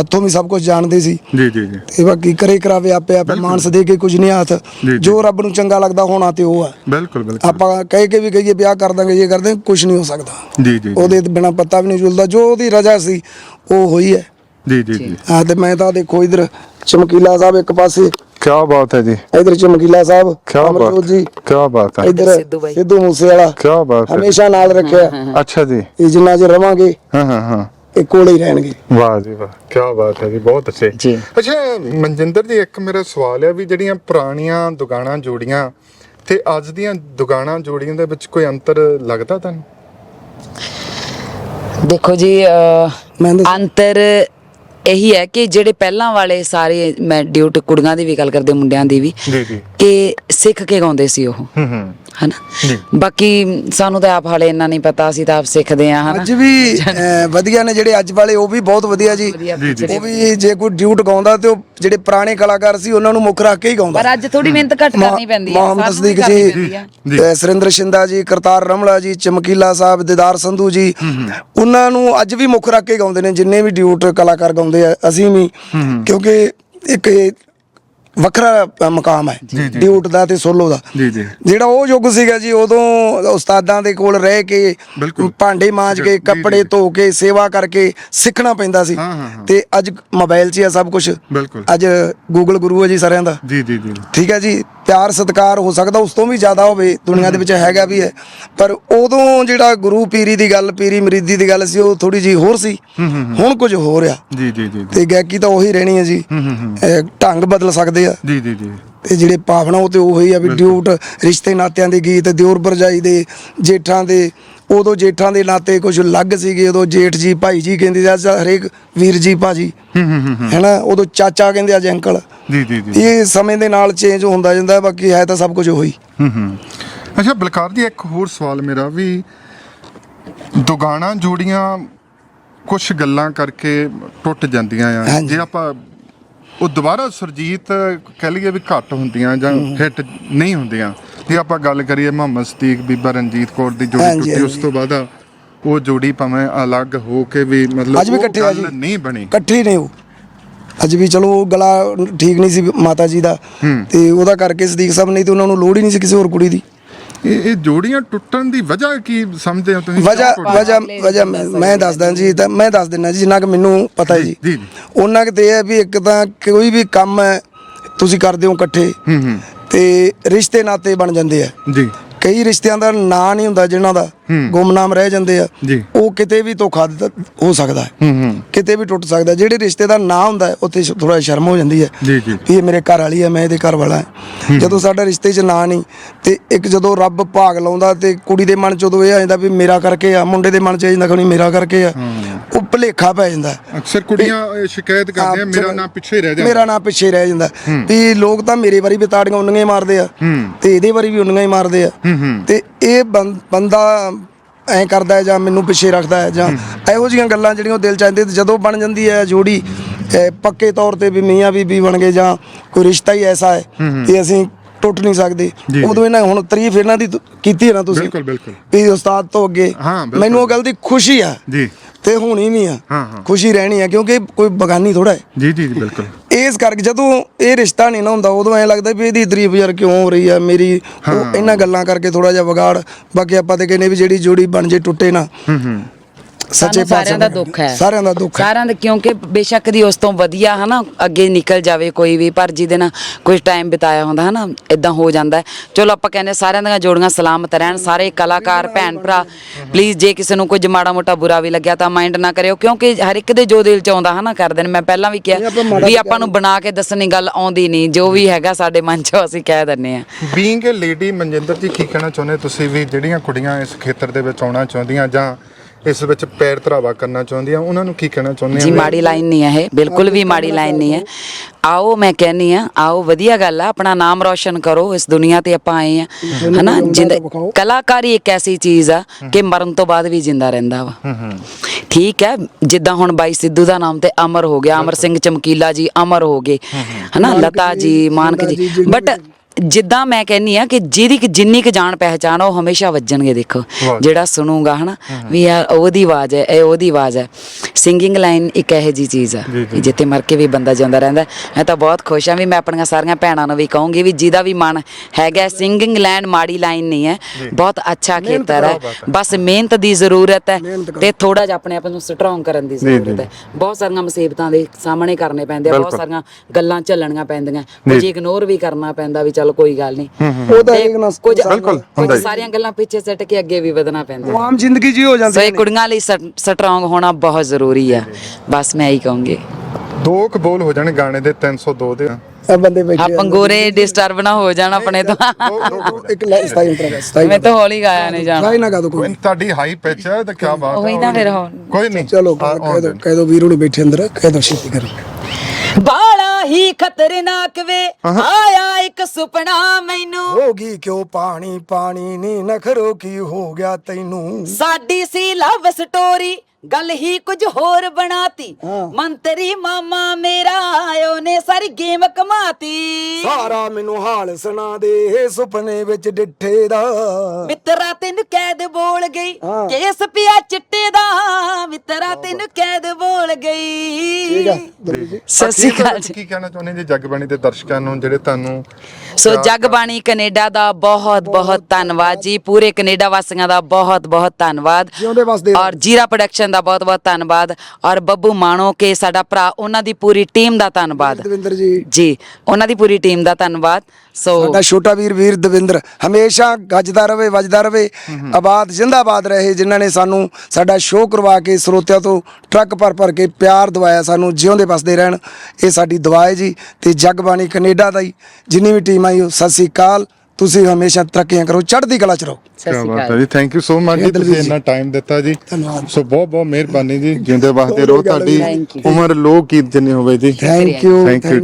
Speaker 1: ਹੱਥੋਂ ਵੀ ਸਭ ਕੁਝ ਜਾਣਦੇ ਸੀ।
Speaker 2: ਜੀ ਜੀ ਜੀ।
Speaker 1: ਤੇ ਬਾਕੀ ਕਰੇ ਕਰਾਵੇ ਆਪੇ ਆਪੇ ਮਾਨਸ ਦੇ ਕੇ ਕੁਝ ਨਹੀਂ ਹੱਥ।
Speaker 2: ਜੀ।
Speaker 1: ਰੱਬ ਨੂੰ ਚੰਗਾ ਲੱਗਦਾ ਹੋਣਾ ਤੇ ਉਹ ਹੈ।
Speaker 2: ਬਿਲਕੁਲ ਬਿਲਕੁਲ।
Speaker 1: ਆਪਾਂ ਕਹਿ ਕੇ ਵੀ ਕਹੀਏ ਵਿਆਹ ਕਰ ਦਾਂਗੇ ਇਹ ਕਰਦੇ ਕੁਝ ਨਹੀਂ ਹੋ ਸਕਦਾ।
Speaker 2: ਜੀ ਜੀ
Speaker 1: ਉਹਦੇ ਬਿਨਾ ਪੱਤਾ ਵੀ ਨਹੀਂ ਝੁਲਦਾ। ਜੋ ਉਹਦੀ ਰਜਾ ਸੀ ਉਹ ਹੋਈ ਹੈ।
Speaker 2: ਜੀ ਜੀ ਜੀ।
Speaker 1: ਆ ਤੇ ਮੈਂ ਤਾਂ ਦੇਖੋ ਇਧਰ ਚਮਕੀਲਾ ਸਾਹਿਬ ਇੱਕ ਪਾਸੇ
Speaker 2: ਕੀ ਬਾਤ ਹੈ ਜੀ।
Speaker 1: ਇਧਰ ਚਮਕੀਲਾ ਸਾਹਿਬ
Speaker 2: ਕੀ
Speaker 1: ਅਮਰਜੋਤ
Speaker 2: ਬਾਤ
Speaker 1: ਜੀ।
Speaker 2: ਕੀ ਬਾਤ ਹੈ।
Speaker 1: ਇਧਰ
Speaker 3: ਸਿੱਧੂ ਬਾਈ।
Speaker 1: ਸਿੱਧੂ ਮੂਸੇ ਵਾਲਾ
Speaker 2: ਕੀ ਬਾਤ ਹੈ।
Speaker 1: ਹਮੇਸ਼ਾ ਨਾਲ ਰੱਖਿਆ।
Speaker 2: ਅੱਛਾ ਜੀ।
Speaker 1: ਇਹ ਜਿੰਨਾ ਚਿਰ ਰਵਾਂਗੇ
Speaker 2: ਹਾਂ ਹਾਂ ਹਾਂ।
Speaker 1: ਇਹ ਕੋਲੇ ਹੀ ਰਹਿਣਗੇ।
Speaker 2: ਵਾਹ ਜੀ ਵਾਹ ਕੀ ਬਾਤ ਹੈ ਜੀ ਬਹੁਤ ਅੱਛੇ।
Speaker 3: ਜੀ।
Speaker 2: ਅੱਛਾ ਮਨਜਿੰਦਰ ਜੀ ਇੱਕ ਮੇਰਾ ਸਵਾਲ ਹੈ ਵੀ ਜਿਹੜੀਆਂ ਪੁਰਾਣੀਆਂ ਦੁਕਾਨਾਂ ਜੋੜੀਆਂ ਤੇ ਅੱਜ ਦੀਆਂ ਦੁਕਾਨਾਂ ਜੋੜੀਆਂ ਦੇ ਵਿੱਚ ਕੋਈ ਅੰਤਰ ਲੱਗਦਾ ਤੁਹਾਨੂੰ?
Speaker 3: ਦੇਖੋ ਜੀ ਅਹ,
Speaker 1: ਮੈਂ ਦੱਸ-
Speaker 3: ਅੰਤਰ ਇਹੀ ਹੈ ਕਿ ਜਿਹੜੇ ਪਹਿਲਾਂ ਵਾਲੇ ਸਾਰੇ ਮੈਂ ਡਿਊਟ ਕੁੜੀਆਂ ਦੀ ਵੀ ਗੱਲ ਕਰਦੇ ਮੁੰਡਿਆਂ ਦੀ ਵੀ
Speaker 2: ਜੀ ਜੀ।
Speaker 3: ਕਿ ਸਿੱਖ ਕੇ ਗਾਉਂਦੇ ਸੀ ਉਹ।
Speaker 2: ਹੂੰ ਹੂੰ।
Speaker 3: ਹਨਾ?
Speaker 2: ਜੀ।
Speaker 3: ਬਾਕੀ ਸਾਨੂੰ ਤਾਂ ਆਪ ਹਾਲੇ ਇੰਨਾ ਨਹੀਂ ਪਤਾ ਅਸੀਂ ਤਾਂ ਆਪ ਸਿੱਖਦੇ ਆ ਹਨਾ?
Speaker 1: ਅੱਜ ਵੀ ਅਹ, ਵਧੀਆ ਨੇ ਜਿਹੜੇ ਅੱਜ ਵਾਲੇ ਉਹ ਵੀ ਬਹੁਤ ਵਧੀਆ ਜੀ। ਉਹ ਵੀ ਜੇ ਕੋਈ ਡਿਊਟ ਗਾਉਂਦਾ ਤੇ ਉਹ ਜਿਹੜੇ ਪੁਰਾਣੇ ਕਲਾਕਾਰ ਸੀ ਉਹਨਾਂ ਨੂੰ ਮੁੱਖ ਰੱਖ ਕੇ ਹੀ ਗਾਉਂਦਾ।
Speaker 3: ਪਰ ਅੱਜ ਥੋੜੀ ਮਿਹਨਤ ਘੱਟ ਕਰਨੀ ਪੈਂਦੀ ਹੈ
Speaker 1: ਮੁਹੰਮਦ
Speaker 3: ਸਾਨੂੰ ਵੀ ਕਰਨੀ
Speaker 1: ਜੀ
Speaker 3: ਪੈਂਦੀ।
Speaker 1: ਅਹ, ਸੁਰਿੰਦਰ ਸ਼ਿੰਦਾ ਜੀ ਕਰਤਾਰ ਰਮਲਾ ਜੀ ਚਮਕੀਲਾ ਸਾਹਿਬ ਦਿਦਾਰ ਸੰਧੂ ਜੀ ਉਹਨਾਂ ਨੂੰ ਅੱਜ ਵੀ ਮੁੱਖ ਰੱਖ ਕੇ ਗਾਉਂਦੇ ਨੇ ਜਿੰਨੇ ਵੀ ਡਿਊਟ ਕਲਾਕਾਰ ਗਾਉਂਦੇ ਆ ਅਸੀਂ ਵੀ ਕਿਉਂਕਿ ਇੱਕ ਇਹ ਵੱਖਰਾ ਮਕਾਮ ਹੈ। ਡਿਊਟ ਦਾ ਤੇ ਸੋਲੋ ਦਾ
Speaker 2: ਜੀ ਜੀ।
Speaker 1: ਜਿਹੜਾ ਉਹ ਯੁੱਗ ਸੀਗਾ ਜੀ ਉਦੋਂ ਉਸਤਾਦਾਂ ਦੇ ਕੋਲ ਰਹਿ ਕੇ। ਭਾਂਡੇ ਮਾਂਜ ਕੇ ਕੱਪੜੇ। ਧੋ ਕੇ ਸੇਵਾ ਕਰਕੇ ਸਿੱਖਣਾ ਪੈਂਦਾ ਸੀ। ਤੇ ਅੱਜ ਮੋਬਾਈਲ 'ਚ ਹੀ ਆ ਸਭ ਕੁਝ ਅੱਜ ਗੂਗਲ ਗੁਰੂ ਹੈ ਜੀ ਸਾਰਿਆਂ ਦਾ।
Speaker 2: ਜੀ ਜੀ ਜੀ।
Speaker 1: ਠੀਕ ਹੈ ਜੀ? ਪਿਆਰ ਸਤਿਕਾਰ ਹੋ ਸਕਦਾ ਉਸ ਤੋਂ ਵੀ ਜ਼ਿਆਦਾ ਹੋਵੇ ਦੁਨੀਆ ਦੇ ਵਿੱਚ ਹੈਗਾ ਵੀ ਹੈ। ਪਰ ਉਦੋਂ ਜਿਹੜਾ ਗੁਰੂ ਪੀਰੀ ਦੀ ਗੱਲ ਪੀਰੀ ਮਰੀਦੀ ਦੀ ਗੱਲ ਸੀ ਉਹ ਥੋੜੀ ਜੀ ਹੋਰ ਸੀ। ਹੁਣ ਕੁਝ ਹੋ ਰਿਹਾ
Speaker 2: ਜੀ ਜੀ ਜੀ
Speaker 1: ਤੇ ਗਾਇਕੀ ਤਾਂ ਉਹੀ ਰਹਿਣੀ ਹੈ ਜੀ ਢੰਗ ਬਦਲ ਸਕਦੇ ਆ।
Speaker 2: ਜੀ ਜੀ ਜੀ।
Speaker 1: ਤੇ ਜਿਹੜੇ ਭਾਵਨਾ ਉਹ ਤੇ ਉਹੀ ਆ ਵੀ ਡਿਊਟ ਰਿਸ਼ਤੇ ਨਾਤਿਆਂ ਦੇ ਗੀਤ ਦਿਓਰ ਭਰਜਾਈ ਦੇ ਜੇਠਾਂ ਦੇ ਉਦੋਂ ਜੇਠਾਂ ਦੇ ਨਾਤੇ ਕੁਝ ਅਲੱਗ ਸੀਗੇ ਉਦੋਂ ਜੇਠ ਜੀ ਭਾਈ ਜੀ ਕਹਿੰਦੇ ਸੀ ਹਰੇਕ ਵੀਰ ਜੀ ਭਾਜੀ। ਹੈਨਾ? ਉਦੋਂ ਚਾਚਾ ਕਹਿੰਦੇ ਅੱਜ ਅੰਕਲ।
Speaker 2: ਜੀ ਜੀ ਜੀ।
Speaker 1: ਇਹ ਸਮੇਂ ਦੇ ਨਾਲ ਚੇਂਜ ਹੁੰਦਾ ਜਾਂਦਾ ਬਾਕੀ ਹੈ ਤਾਂ ਸਭ ਕੁਝ ਉਹੀ।
Speaker 2: ਹੂੰ ਹੂੰ। ਅੱਛਾ ਬਲਕਾਰ ਜੀ ਇੱਕ ਹੋਰ ਸਵਾਲ ਮੇਰਾ ਵੀ ਦੁਗਾਣਾ ਜੋੜੀਆਂ ਕੁਝ ਗੱਲਾਂ ਕਰਕੇ ਟੁੱਟ ਜਾਂਦੀਆਂ ਆ। ਜੇ ਆਪਾਂ ਉਹ ਦੁਬਾਰਾ ਸੁਰਜੀਤ ਕਹਿ ਲਈਏ ਵੀ ਘੱਟ ਹੁੰਦੀਆਂ ਜਾਂ ਹਿੱਟ ਨਹੀਂ ਹੁੰਦੀਆਂ ਜੇ ਆਪਾਂ ਗੱਲ ਕਰੀਏ ਮੁਹੰਮਦ ਸਦੀਕ ਬੀਬਾ ਰਣਜੀਤ ਕੌਰ ਦੀ ਜੋੜੀ ਟੁੱਟੀ ਉਸ। ਤੋਂ ਬਾਅਦ ਉਹ ਜੋੜੀ ਭਾਵੇਂ ਅਲੱਗ ਹੋ ਕੇ ਵੀ ਮਤਲਬ
Speaker 1: ਅੱਜ ਵੀ ਇਕੱਠੇ ਆ ਜੀ।
Speaker 2: ਨਹੀਂ ਬਣੀ
Speaker 1: ਇਕੱਠੇ ਨੇ ਉਹ ਅੱਜ ਵੀ ਚਲੋ ਗਲਾ ਠੀਕ ਨਹੀਂ ਸੀ ਮਾਤਾ ਜੀ ਦਾ। ਤੇ ਉਹਦਾ ਕਰਕੇ ਸਦੀਕ ਸਾਹਿਬ ਨਹੀਂ ਤੇ ਉਹਨਾਂ ਨੂੰ ਲੋੜ ਹੀ ਨਹੀਂ ਸੀ ਕਿਸੇ ਹੋਰ ਕੁੜੀ ਦੀ
Speaker 2: ਇਹ ਇਹ ਜੋੜੀਆਂ ਟੁੱਟਣ ਦੀ ਵਜ੍ਹਾ ਕੀ ਸਮਝਦੇ ਹੋ ਤੁਸੀਂ?
Speaker 1: ਵਜ੍ਹਾ ਵਜ੍ਹਾ ਵਜ੍ਹਾ ਮੈਂ ਮੈਂ ਦੱਸਦਾ ਜੀ ਤਾਂ ਮੈਂ ਦੱਸ ਦਿੰਦਾ ਜੀ ਜਿੰਨਾ ਕਿ ਮੈਨੂੰ ਪਤਾ ਹੈ ਜੀ।
Speaker 2: ਜੀ, ਜੀ।
Speaker 1: ਉਹਨਾਂ ਕਿਤੇ ਹੈ ਵੀ ਇੱਕ ਤਾਂ ਕੋਈ ਵੀ ਕੰਮ ਹੈ ਤੁਸੀਂ ਕਰਦੇ ਹੋ ਇਕੱਠੇ।
Speaker 2: ਹੂੰ ਹੂੰ।
Speaker 1: ਤੇ ਰਿਸ਼ਤੇ ਨਾਤੇ ਬਣ ਜਾਂਦੇ ਆ।
Speaker 2: ਜੀ।
Speaker 1: ਕਈ ਰਿਸ਼ਤਿਆਂ ਦਾ ਨਾਂ ਨਹੀਂ ਹੁੰਦਾ ਜਿਨ੍ਹਾਂ ਦਾ। ਗੁੰਮਨਾਮ ਰਹਿ ਜਾਂਦੇ ਆ। ਉਹ ਕਿਤੇ ਵੀ ਧੋਖਾ ਹੋ ਸਕਦਾ ਹੈ। ਕਿਤੇ ਵੀ ਟੁੱਟ ਸਕਦਾ ਜਿਹੜੇ ਰਿਸ਼ਤੇ ਦਾ ਨਾਂ ਹੁੰਦਾ ਹੈ, ਉੱਥੇ ਥੋੜਾ ਸ਼ਰਮ ਹੋ ਜਾਂਦੀ ਹੈ। ਵੀ ਇਹ ਮੇਰੇ ਘਰ ਵਾਲੀ ਹੈ ਮੈਂ ਇਹਦੇ ਘਰ ਵਾਲਾ ਹਾਂ। ਜਦੋਂ ਸਾਡਾ ਰਿਸ਼ਤੇ 'ਚ ਨਾਂ ਨਹੀਂ ਤੇ ਇੱਕ ਜਦੋਂ ਰੱਬ ਭਾਗ ਲਾਉਂਦਾ ਤੇ ਕੁੜੀ ਦੇ ਮਨ 'ਚ ਉਦੋਂ ਇਹ ਆ ਜਾਂਦਾ ਵੀ ਮੇਰਾ ਕਰਕੇ ਆ ਮੁੰਡੇ ਦੇ ਮਨ 'ਚ ਇਹ ਜਾਂਦਾ ਕਿ ਮੇਰਾ ਕਰਕੇ ਆ। ਉਹ ਭੁਲੇਖਾ ਪੈ ਜਾਂਦਾ।
Speaker 2: ਅਕਸਰ ਕੁੜੀਆਂ ਸ਼ਿਕਾਇਤ ਕਰਦੀਆਂ ਮੇਰਾ ਨਾਂ ਪਿੱਛੇ ਰਹਿ ਜਾਂਦਾ।
Speaker 1: ਮੇਰਾ ਨਾਂ ਪਿੱਛੇ ਰਹਿ ਜਾਂਦਾ। ਵੀ ਲੋਕ ਤਾਂ ਮੇਰੇ ਵਾਰੀ ਵੀ ਤਾੜੀਆਂ ਉਨੀਆਂ ਹੀ ਮਾਰਦੇ ਆ। ਤੇ ਇਹਦੇ ਵਾਰੀ ਵੀ ਉਨੀਆਂ ਹੀ ਮਾਰਦੇ ਆ। ਤੇ ਇਹ ਬੰ- ਬੰਦਾ ਐਂ ਕਰਦਾ ਹੈ ਜਾਂ ਮੈਨੂੰ ਪਿੱਛੇ ਰੱਖਦਾ ਹੈ ਜਾਂ ਇਹੋ ਜਿਹੀਆਂ ਗੱਲਾਂ ਜਿਹੜੀਆਂ ਉਹ ਦਿਲ ਚ ਤੇ ਜਦੋਂ ਬਣ ਜਾਂਦੀ ਹੈ ਜੋੜੀ ਪੱਕੇ ਤੌਰ ਤੇ ਵੀ ਮੀਆਂ ਬੀਬੀ ਬਣ ਗਏ ਜਾਂ ਕੋਈ ਰਿਸ਼ਤਾ ਹੀ ਐਸਾ ਹੈ ਕਿ ਅਸੀਂ ਟੁੱਟ ਨਹੀਂ ਸਕਦੇ। ਉਦੋਂ ਇਹਨਾਂ ਹੁਣ ਤਾਰੀਫ ਇਹਨਾਂ ਦੀ ਤੁ- ਕੀਤੀ ਹੈ ਨਾ ਤੁਸੀਂ
Speaker 2: ਬਿਲਕੁਲ, ਬਿਲਕੁਲ।
Speaker 1: ਵੀ ਉਸਤਾਦ ਤੋਂ ਅੱਗੇ
Speaker 2: ਹਾਂ, ਬਿਲਕੁਲ।
Speaker 1: ਮੈਨੂੰ ਉਹ ਗੱਲ ਦੀ ਖੁਸ਼ੀ ਆ
Speaker 2: ਜੀ
Speaker 1: ਤੇ ਹੋਣੀ ਵੀ ਆ।
Speaker 2: ਹਾਂ, ਹਾਂ।
Speaker 1: ਖੁਸ਼ੀ ਰਹਿਣੀ ਆ ਕਿਉਂਕਿ ਕੋਈ ਬਗਾਨੀ ਥੋੜਾ ਹੈ।
Speaker 2: ਜੀ ਜੀ ਜੀ, ਬਿਲਕੁਲ।
Speaker 1: ਇਸ ਕਰਕੇ ਜਦੋਂ ਇਹ ਰਿਸ਼ਤਾ ਨਹੀਂ ਨਾ ਹੁੰਦਾ ਉਦੋਂ ਐ ਲੱਗਦਾ ਵੀ ਇਹਦੀ ਤਾਰੀਫ ਯਾਰ ਕਿਉਂ ਹੋ ਰਹੀ ਆ ਮੇਰੀ ਉਹ ਇਹਨਾਂ ਗੱਲਾਂ ਕਰਕੇ ਥੋੜਾ ਜਿਹਾ ਵਿਗਾੜ। ਬਾਕੀ ਆਪਾਂ ਤੇ ਕਹਿੰਦੇ ਵੀ ਜਿਹੜੀ ਜੋੜੀ ਬਣ ਜੇ ਟੁੱਟੇ ਨਾ।
Speaker 2: ਹੂੰ ਹੂੰ।
Speaker 1: ਸੱਚੇ
Speaker 3: ਸਾਰਿਆਂ ਦਾ ਦੁੱਖ ਹੈ।
Speaker 1: ਸਾਰਿਆਂ ਦਾ ਦੁੱਖ ਹੈ।
Speaker 3: ਸਾਰਿਆਂ ਦਾ ਕਿਉਂਕਿ ਬੇਸ਼ੱਕ ਦੀ ਉਸ ਤੋਂ ਵਧੀਆ ਹਨਾ ਅੱਗੇ ਨਿਕਲ ਜਾਵੇ ਕੋਈ ਵੀ ਪਰ ਜਿਹਦੇ ਨਾਲ ਕੁਝ ਟਾਈਮ ਬਿਤਾਇਆ ਹੁੰਦਾ ਹਨਾ ਇਦਾਂ ਹੋ ਜਾਂਦਾ। ਚਲੋ ਆਪਾਂ ਕਹਿੰਦੇ ਸਾਰਿਆਂ ਦੀਆਂ ਜੋੜੀਆਂ ਸਲਾਮਤ ਰਹਿਣ ਸਾਰੇ ਕਲਾਕਾਰ ਭੈਣ ਭਰਾ ਪਲੀਜ਼ ਜੇ ਕਿਸੇ ਨੂੰ ਕੁਝ ਮਾੜਾ ਮੋਟਾ ਬੁਰਾ ਵੀ ਲੱਗਿਆ ਤਾਂ ਮਾਈਂਡ ਨਾ ਕਰਿਓ ਕਿਉਂਕਿ ਹਰ ਇੱਕ ਦੇ ਜੋ ਦਿਲ ਚ ਆਉਂਦਾ ਹਨਾ ਕਰਦੇ ਨੇ। ਮੈਂ ਪਹਿਲਾਂ ਵੀ ਕਿਹਾ ਵੀ ਆਪਾਂ ਨੂੰ ਬਣਾ ਕੇ ਦੱਸਣੀ ਗੱਲ ਆਉਂਦੀ ਨਹੀਂ ਜੋ ਵੀ ਹੈਗਾ ਸਾਡੇ ਮਨ ਚ ਅਸੀਂ ਕਹਿ ਦਿੰਨੇ ਆ
Speaker 2: ਬੀਇੰਗ ਅ ਲੇਡੀ ਮਨਜਿੰਦਰ ਜੀ ਕੀ ਕਹਿਣਾ ਚਾਹੁੰਦੇ ਤੁਸੀਂ ਵੀ ਜਿਹੜੀਆਂ ਕੁੜੀਆਂ ਇਸ ਖੇਤਰ ਦੇ ਵਿੱਚ ਆਉਣਾ ਚਾਹੁੰਦੀਆਂ ਜਾਂ ਇਸ ਵਿੱਚ ਪੈਰ ਧਰਾਵਾ ਕਰਨਾ ਚਾਹੁੰਦੀਆਂ ਉਹਨਾਂ ਨੂੰ ਕੀ ਕਹਿਣਾ ਚਾਹੁੰਦੇ
Speaker 3: ਜੀ
Speaker 2: ਆ?
Speaker 3: ਮਾੜੀ ਲਾਈਨ ਨਹੀਂ ਹੈ ਇਹ। ਬਿਲਕੁਲ ਵੀ ਮਾੜੀ ਲਾਈਨ ਨਹੀਂ ਹੈ ਆਓ ਮੈਂ ਕਹਿੰਨੀ ਆ ਆਓ ਵਧੀਆ ਗੱਲ ਆ। ਆਪਣਾ ਨਾਮ ਰੌਸ਼ਨ ਕਰੋ। ਇਸ ਦੁਨੀਆ ਤੇ ਆਪਾਂ ਆਏ ਆ। ਹਨਾ? ਜਿੰਦ ਕਲਾਕਾਰੀ ਇੱਕ ਐਸੀ ਚੀਜ਼ ਆ ਕਿ ਮਰਨ ਤੋਂ ਬਾਅਦ ਵੀ ਜਿੰਦਾ ਰਹਿੰਦਾ ਵਾ। ਠੀਕ ਹੈ ਜਿੱਦਾਂ ਹੁਣ ਬਾਈ ਸਿੱਧੂ ਦਾ ਨਾਮ ਤੇ ਅਮਰ ਹੋ ਗਿਆ। ਅਮਰ ਸਿੰਘ ਚਮਕੀਲਾ ਜੀ ਅਮਰ ਹੋ ਗਏ। ਹਨਾ? ਲਤਾ ਜੀ ਮਾਨਕ ਜੀ। ਬਟ ਜਿੱਦਾਂ ਮੈਂ ਕਹਿੰਨੀ ਆ ਕਿ ਜਿਹਦੀ ਕਿ ਜਿੰਨੀ ਕੁ ਜਾਣ ਪਹਿਚਾਨ ਆ, ਉਹ ਹਮੇਸ਼ਾ ਵੱਜਣਗੇ ਦੇਖੋ
Speaker 2: ਵਾਹ।
Speaker 3: ਜਿਹੜਾ ਸੁਣੂਗਾ ਹਨਾ? ਵੀ ਯਾਰ ਉਹਦੀ ਆਵਾਜ਼ ਹੈ ਇਹ ਉਹਦੀ ਆਵਾਜ਼ ਹੈ। ਸਿੰਗਿੰਗ ਲਾਈਨ ਇੱਕ ਇਹੋ ਜੀ ਚੀਜ਼ ਆ
Speaker 2: ਜੀ, ਜੀ।
Speaker 3: ਕਿ ਜਿੱਥੇ ਮਰ ਕੇ ਵੀ ਬੰਦਾ ਜਿਉਂਦਾ ਰਹਿੰਦਾ ਮੈਂ ਤਾਂ ਬਹੁਤ ਖੁਸ਼ ਆ ਵੀ ਮੈਂ ਆਪਣੀਆਂ ਸਾਰੀਆਂ ਭੈਣਾਂ ਨੂੰ ਵੀ ਕਹੂੰਗੀ ਵੀ ਜਿਹਦਾ ਵੀ ਮਨ ਹੈਗਾ ਸਿੰਗਿੰਗ ਲਾਈਨ ਮਾੜੀ ਲਾਈਨ ਨਹੀਂ ਹੈ। ਬਹੁਤ ਅੱਛਾ ਖੇਤਰ ਹੈ। ਬਸ। ਮਿਹਨਤ ਦੀ ਜ਼ਰੂਰਤ ਹੈ ਤੇ ਥੋੜਾ ਜਿਹਾ ਆਪਣੇ ਆਪ ਨੂੰ ਸਟਰੋਂਗ ਕਰਨ ਦੀ ਜ਼ਰੂਰਤ ਹੈ। ਬਹੁਤ ਸਾਰੀਆਂ ਮੁਸੀਬਤਾਂ ਦੇ ਸਾਹਮਣੇ ਕਰਨੇ ਪੈਂਦੇ ਆ ਬਹੁਤ ਸਾਰੀਆਂ ਗੱਲਾਂ ਝੱਲਣੀਆਂ ਪੈਂਦੀਆਂ। ਕੁਝ ਇਗਨੋਰ ਵੀ ਕਰਨਾ ਪੈਂਦਾ ਵੀ ਚਲ ਕੋਈ ਗੱਲ ਨਹੀਂ।
Speaker 1: ਉਹ ਤਾਂ
Speaker 3: ਤੇ
Speaker 1: ਇੱਕ ਨਾ
Speaker 3: ਕੁਝ
Speaker 2: ਬਿਲਕੁਲ, ਹੁੰਦਾ
Speaker 3: ਕੁਝ
Speaker 2: ਹੀ।
Speaker 3: ਸਾਰੀਆਂ ਗੱਲਾਂ ਪਿੱਛੇ ਸੱਟ ਕੇ ਅੱਗੇ ਵੀ ਵਧਣਾ ਪੈਂਦਾ।
Speaker 1: ਉਹ ਆਮ ਜ਼ਿੰਦਗੀ ਜੀ ਹੋ
Speaker 3: ਸੋ
Speaker 1: ਜਾਂਦੀ
Speaker 3: ਇਹ ਕੁੜੀਆਂ ਲਈ ਸਟਰੋਂਗ ਹੋਣਾ ਬਹੁਤ ਜ਼ਰੂਰੀ ਆ। ਬਸ ਮੈਂ ਇਹੀ ਕਹੂੰਗੀ।
Speaker 2: ਦੋ ਕੁ ਬੋਲ ਹੋ ਜਾਣ ਗਾਣੇ ਦੇ 302 ਦੇ
Speaker 1: ਆ ਬੰਦੇ ਬੈਠੇ
Speaker 3: ਆ। ਪੰਗੋਰੇ ਡਿਸਟਰਬ ਨਾ ਹੋ ਜਾਣ ਆਪਣੇ ਤੋਂ।
Speaker 1: ਇੱਕ ਲੈ ਸਤਾਈ ਇੰਟਰ ਸਤਾਈ
Speaker 3: ਮੈਂ ਤਾਂ ਹੌਲੀ ਗਾਇਆ ਨਹੀਂ ਜਾਣਾ।
Speaker 1: ਸਤਾਈ ਨਾ ਗਾ ਦੋ ਕੋਈ।
Speaker 2: ਤੁਹਾਡੀ ਹਾਈ ਪਿਚ ਹੈ ਤਾਂ ਕੀ ਬਾਤ
Speaker 3: ਉਹੀ ਨਾ ਫਿਰ ਹੁਣ।
Speaker 2: ਕੋਈ ਨਹੀਂ
Speaker 1: ਚਲੋ ਕਹਿ ਦੋ। ਕਹਿ ਦੋ ਵੀਰੂ ਨੂੰ ਬੈਠੇ ਅੰਦਰ ਕਹਿ ਦੋ ਛੇਤੀ ਕਰੋ
Speaker 3: ਬਾਲਾ ਹੀ ਖਤਰਨਾਕ ਵੇ ਆਇਆ ਇੱਕ ਸੁਪਨਾ ਮੈਨੂੰ।
Speaker 1: ਹੋ ਗਈ ਕਿਉਂ ਪਾਣੀ ਪਾਣੀ ਨੀ ਨਖਰੋ ਕੀ ਹੋ ਗਿਆ ਤੈਨੂੰ?
Speaker 3: ਸਾਡੀ ਸੀ ਲਵ ਸਟੋਰੀ ਗੱਲ ਹੀ ਕੁਝ ਹੋਰ ਬਣਾਤੀ। ਮੰਤਰੀ ਮਾਮਾ ਮੇਰਾ ਉਹਨੇ ਸਾਰੀ ਗੇਮ ਕਮਾਤੀ।
Speaker 1: ਸਾਰਾ ਮੈਨੂੰ ਹਾਲ ਸੁਣਾ ਦੇ ਸੁਪਨੇ ਵਿੱਚ ਡਿੱਠੇ ਦਾ।
Speaker 3: ਮਿੱਤਰਾ ਤੈਨੂੰ ਕੈਦ ਬੋਲ ਗਈ। ਕੇਸ ਪਿਆ ਚਿੱਟੇ ਦਾ। ਮਿੱਤਰਾ ਤੈਨੂੰ ਕੈਦ ਬੋਲ
Speaker 1: ਠੀਕ
Speaker 3: ਗਈ
Speaker 1: ਆ।
Speaker 3: ਸਤਿ ਸ਼੍ਰੀ ਅਕਾਲ ਜੀ।
Speaker 2: ਕੀ ਕਹਿਣਾ ਚਾਹੁੰਦੇ ਜੀ ਜਗਬਾਣੀ ਦੇ ਦਰਸ਼ਕਾਂ ਨੂੰ ਜਿਹੜੇ ਤੁਹਾਨੂੰ
Speaker 3: ਸੋ ਜਗਬਾਣੀ ਕੈਨੇਡਾ ਦਾ ਬਹੁਤ ਬਹੁਤ ਧੰਨਵਾਦ। ਜੀ। ਪੂਰੇ ਕੈਨੇਡਾ ਵਾਸੀਆਂ ਦਾ ਬਹੁਤ ਬਹੁਤ ਧੰਨਵਾਦ।
Speaker 1: ਜਿਉਂਦੇ ਵਸਦੇ ਰਹੋ।
Speaker 3: ਔਰ ਜੀਰਾ ਪ੍ਰੋਡਕਸ਼ਨ ਦਾ ਬਹੁਤ ਬਹੁਤ ਧੰਨਵਾਦ। ਔਰ ਬੱਬੂ ਮਾਣੋ ਕੇ ਸਾਡਾ ਭਰਾ ਉਹਨਾਂ ਦੀ ਪੂਰੀ ਟੀਮ ਦਾ ਧੰਨਵਾਦ।
Speaker 1: ਦਵਿੰਦਰ ਜੀ।
Speaker 3: ਜੀ ਉਹਨਾਂ ਦੀ ਪੂਰੀ ਟੀਮ ਦਾ ਧੰਨਵਾਦ। ਸੋ
Speaker 1: ਸਾਡਾ ਛੋਟਾ ਵੀਰ ਵੀਰ ਦਵਿੰਦਰ ਹਮੇਸ਼ਾ ਗੱਜਦਾ ਰਵੇ ਵੱਜਦਾ ਰਵੇ। ਆਬਾਦ ਜਿੰਦਾਬਾਦ ਰਹੇ ਜਿਨ੍ਹਾਂ ਨੇ ਸਾਨੂੰ ਸਾਡਾ ਸ਼ੋਅ ਕਰਵਾ ਕੇ ਸਰੋਤਿਆਂ ਤੋਂ ਟਰੱਕ ਭਰ ਭਰ ਕੇ ਪਿਆਰ ਦਵਾਇਆ ਸਾਨੂੰ ਜਿਉਂਦੇ ਵਸਦੇ ਰਹਿਣ। ਇਹ ਸਾਡੀ ਦੁਆ ਹੈ ਜੀ ਤੇ ਜਗਬਾਣੀ ਕੈਨੇਡਾ ਦਾ ਹੀ। ਜਿੰਨੀ ਵੀ ਟੀਮ ਆਈ ਉਹ ਸਤਿ ਸ੍ਰੀ ਅਕਾਲ। ਤੁਸੀਂ ਹਮੇਸ਼ਾ ਤਰੱਕੀਆਂ ਕਰੋ ਚੜ੍ਹਦੀ ਕਲਾ ਚ ਰਹੋ।
Speaker 3: ਸਤਿ ਸ਼੍ਰੀ ਅਕਾਲ
Speaker 2: ਜੀ ਥੈਂਕ ਯੂ ਸੋ ਮਚ ਜੀ ਤੁਸੀਂ ਇੰਨਾ ਟਾਈਮ ਦਿੱਤਾ ਜੀ। ਸੋ ਬਹੁਤ ਬਹੁਤ ਮਿਹਰਬਾਨੀ ਜੀ ਜਿੰਦੇ ਵਾਸਤੇ ਰਹੋ ਤੁਹਾਡੀ. ਉਮਰ ਲੋਕ ਕੀਤ ਜਿੰਨੀ ਹੋਵੇ ਜੀ।
Speaker 1: Thank you.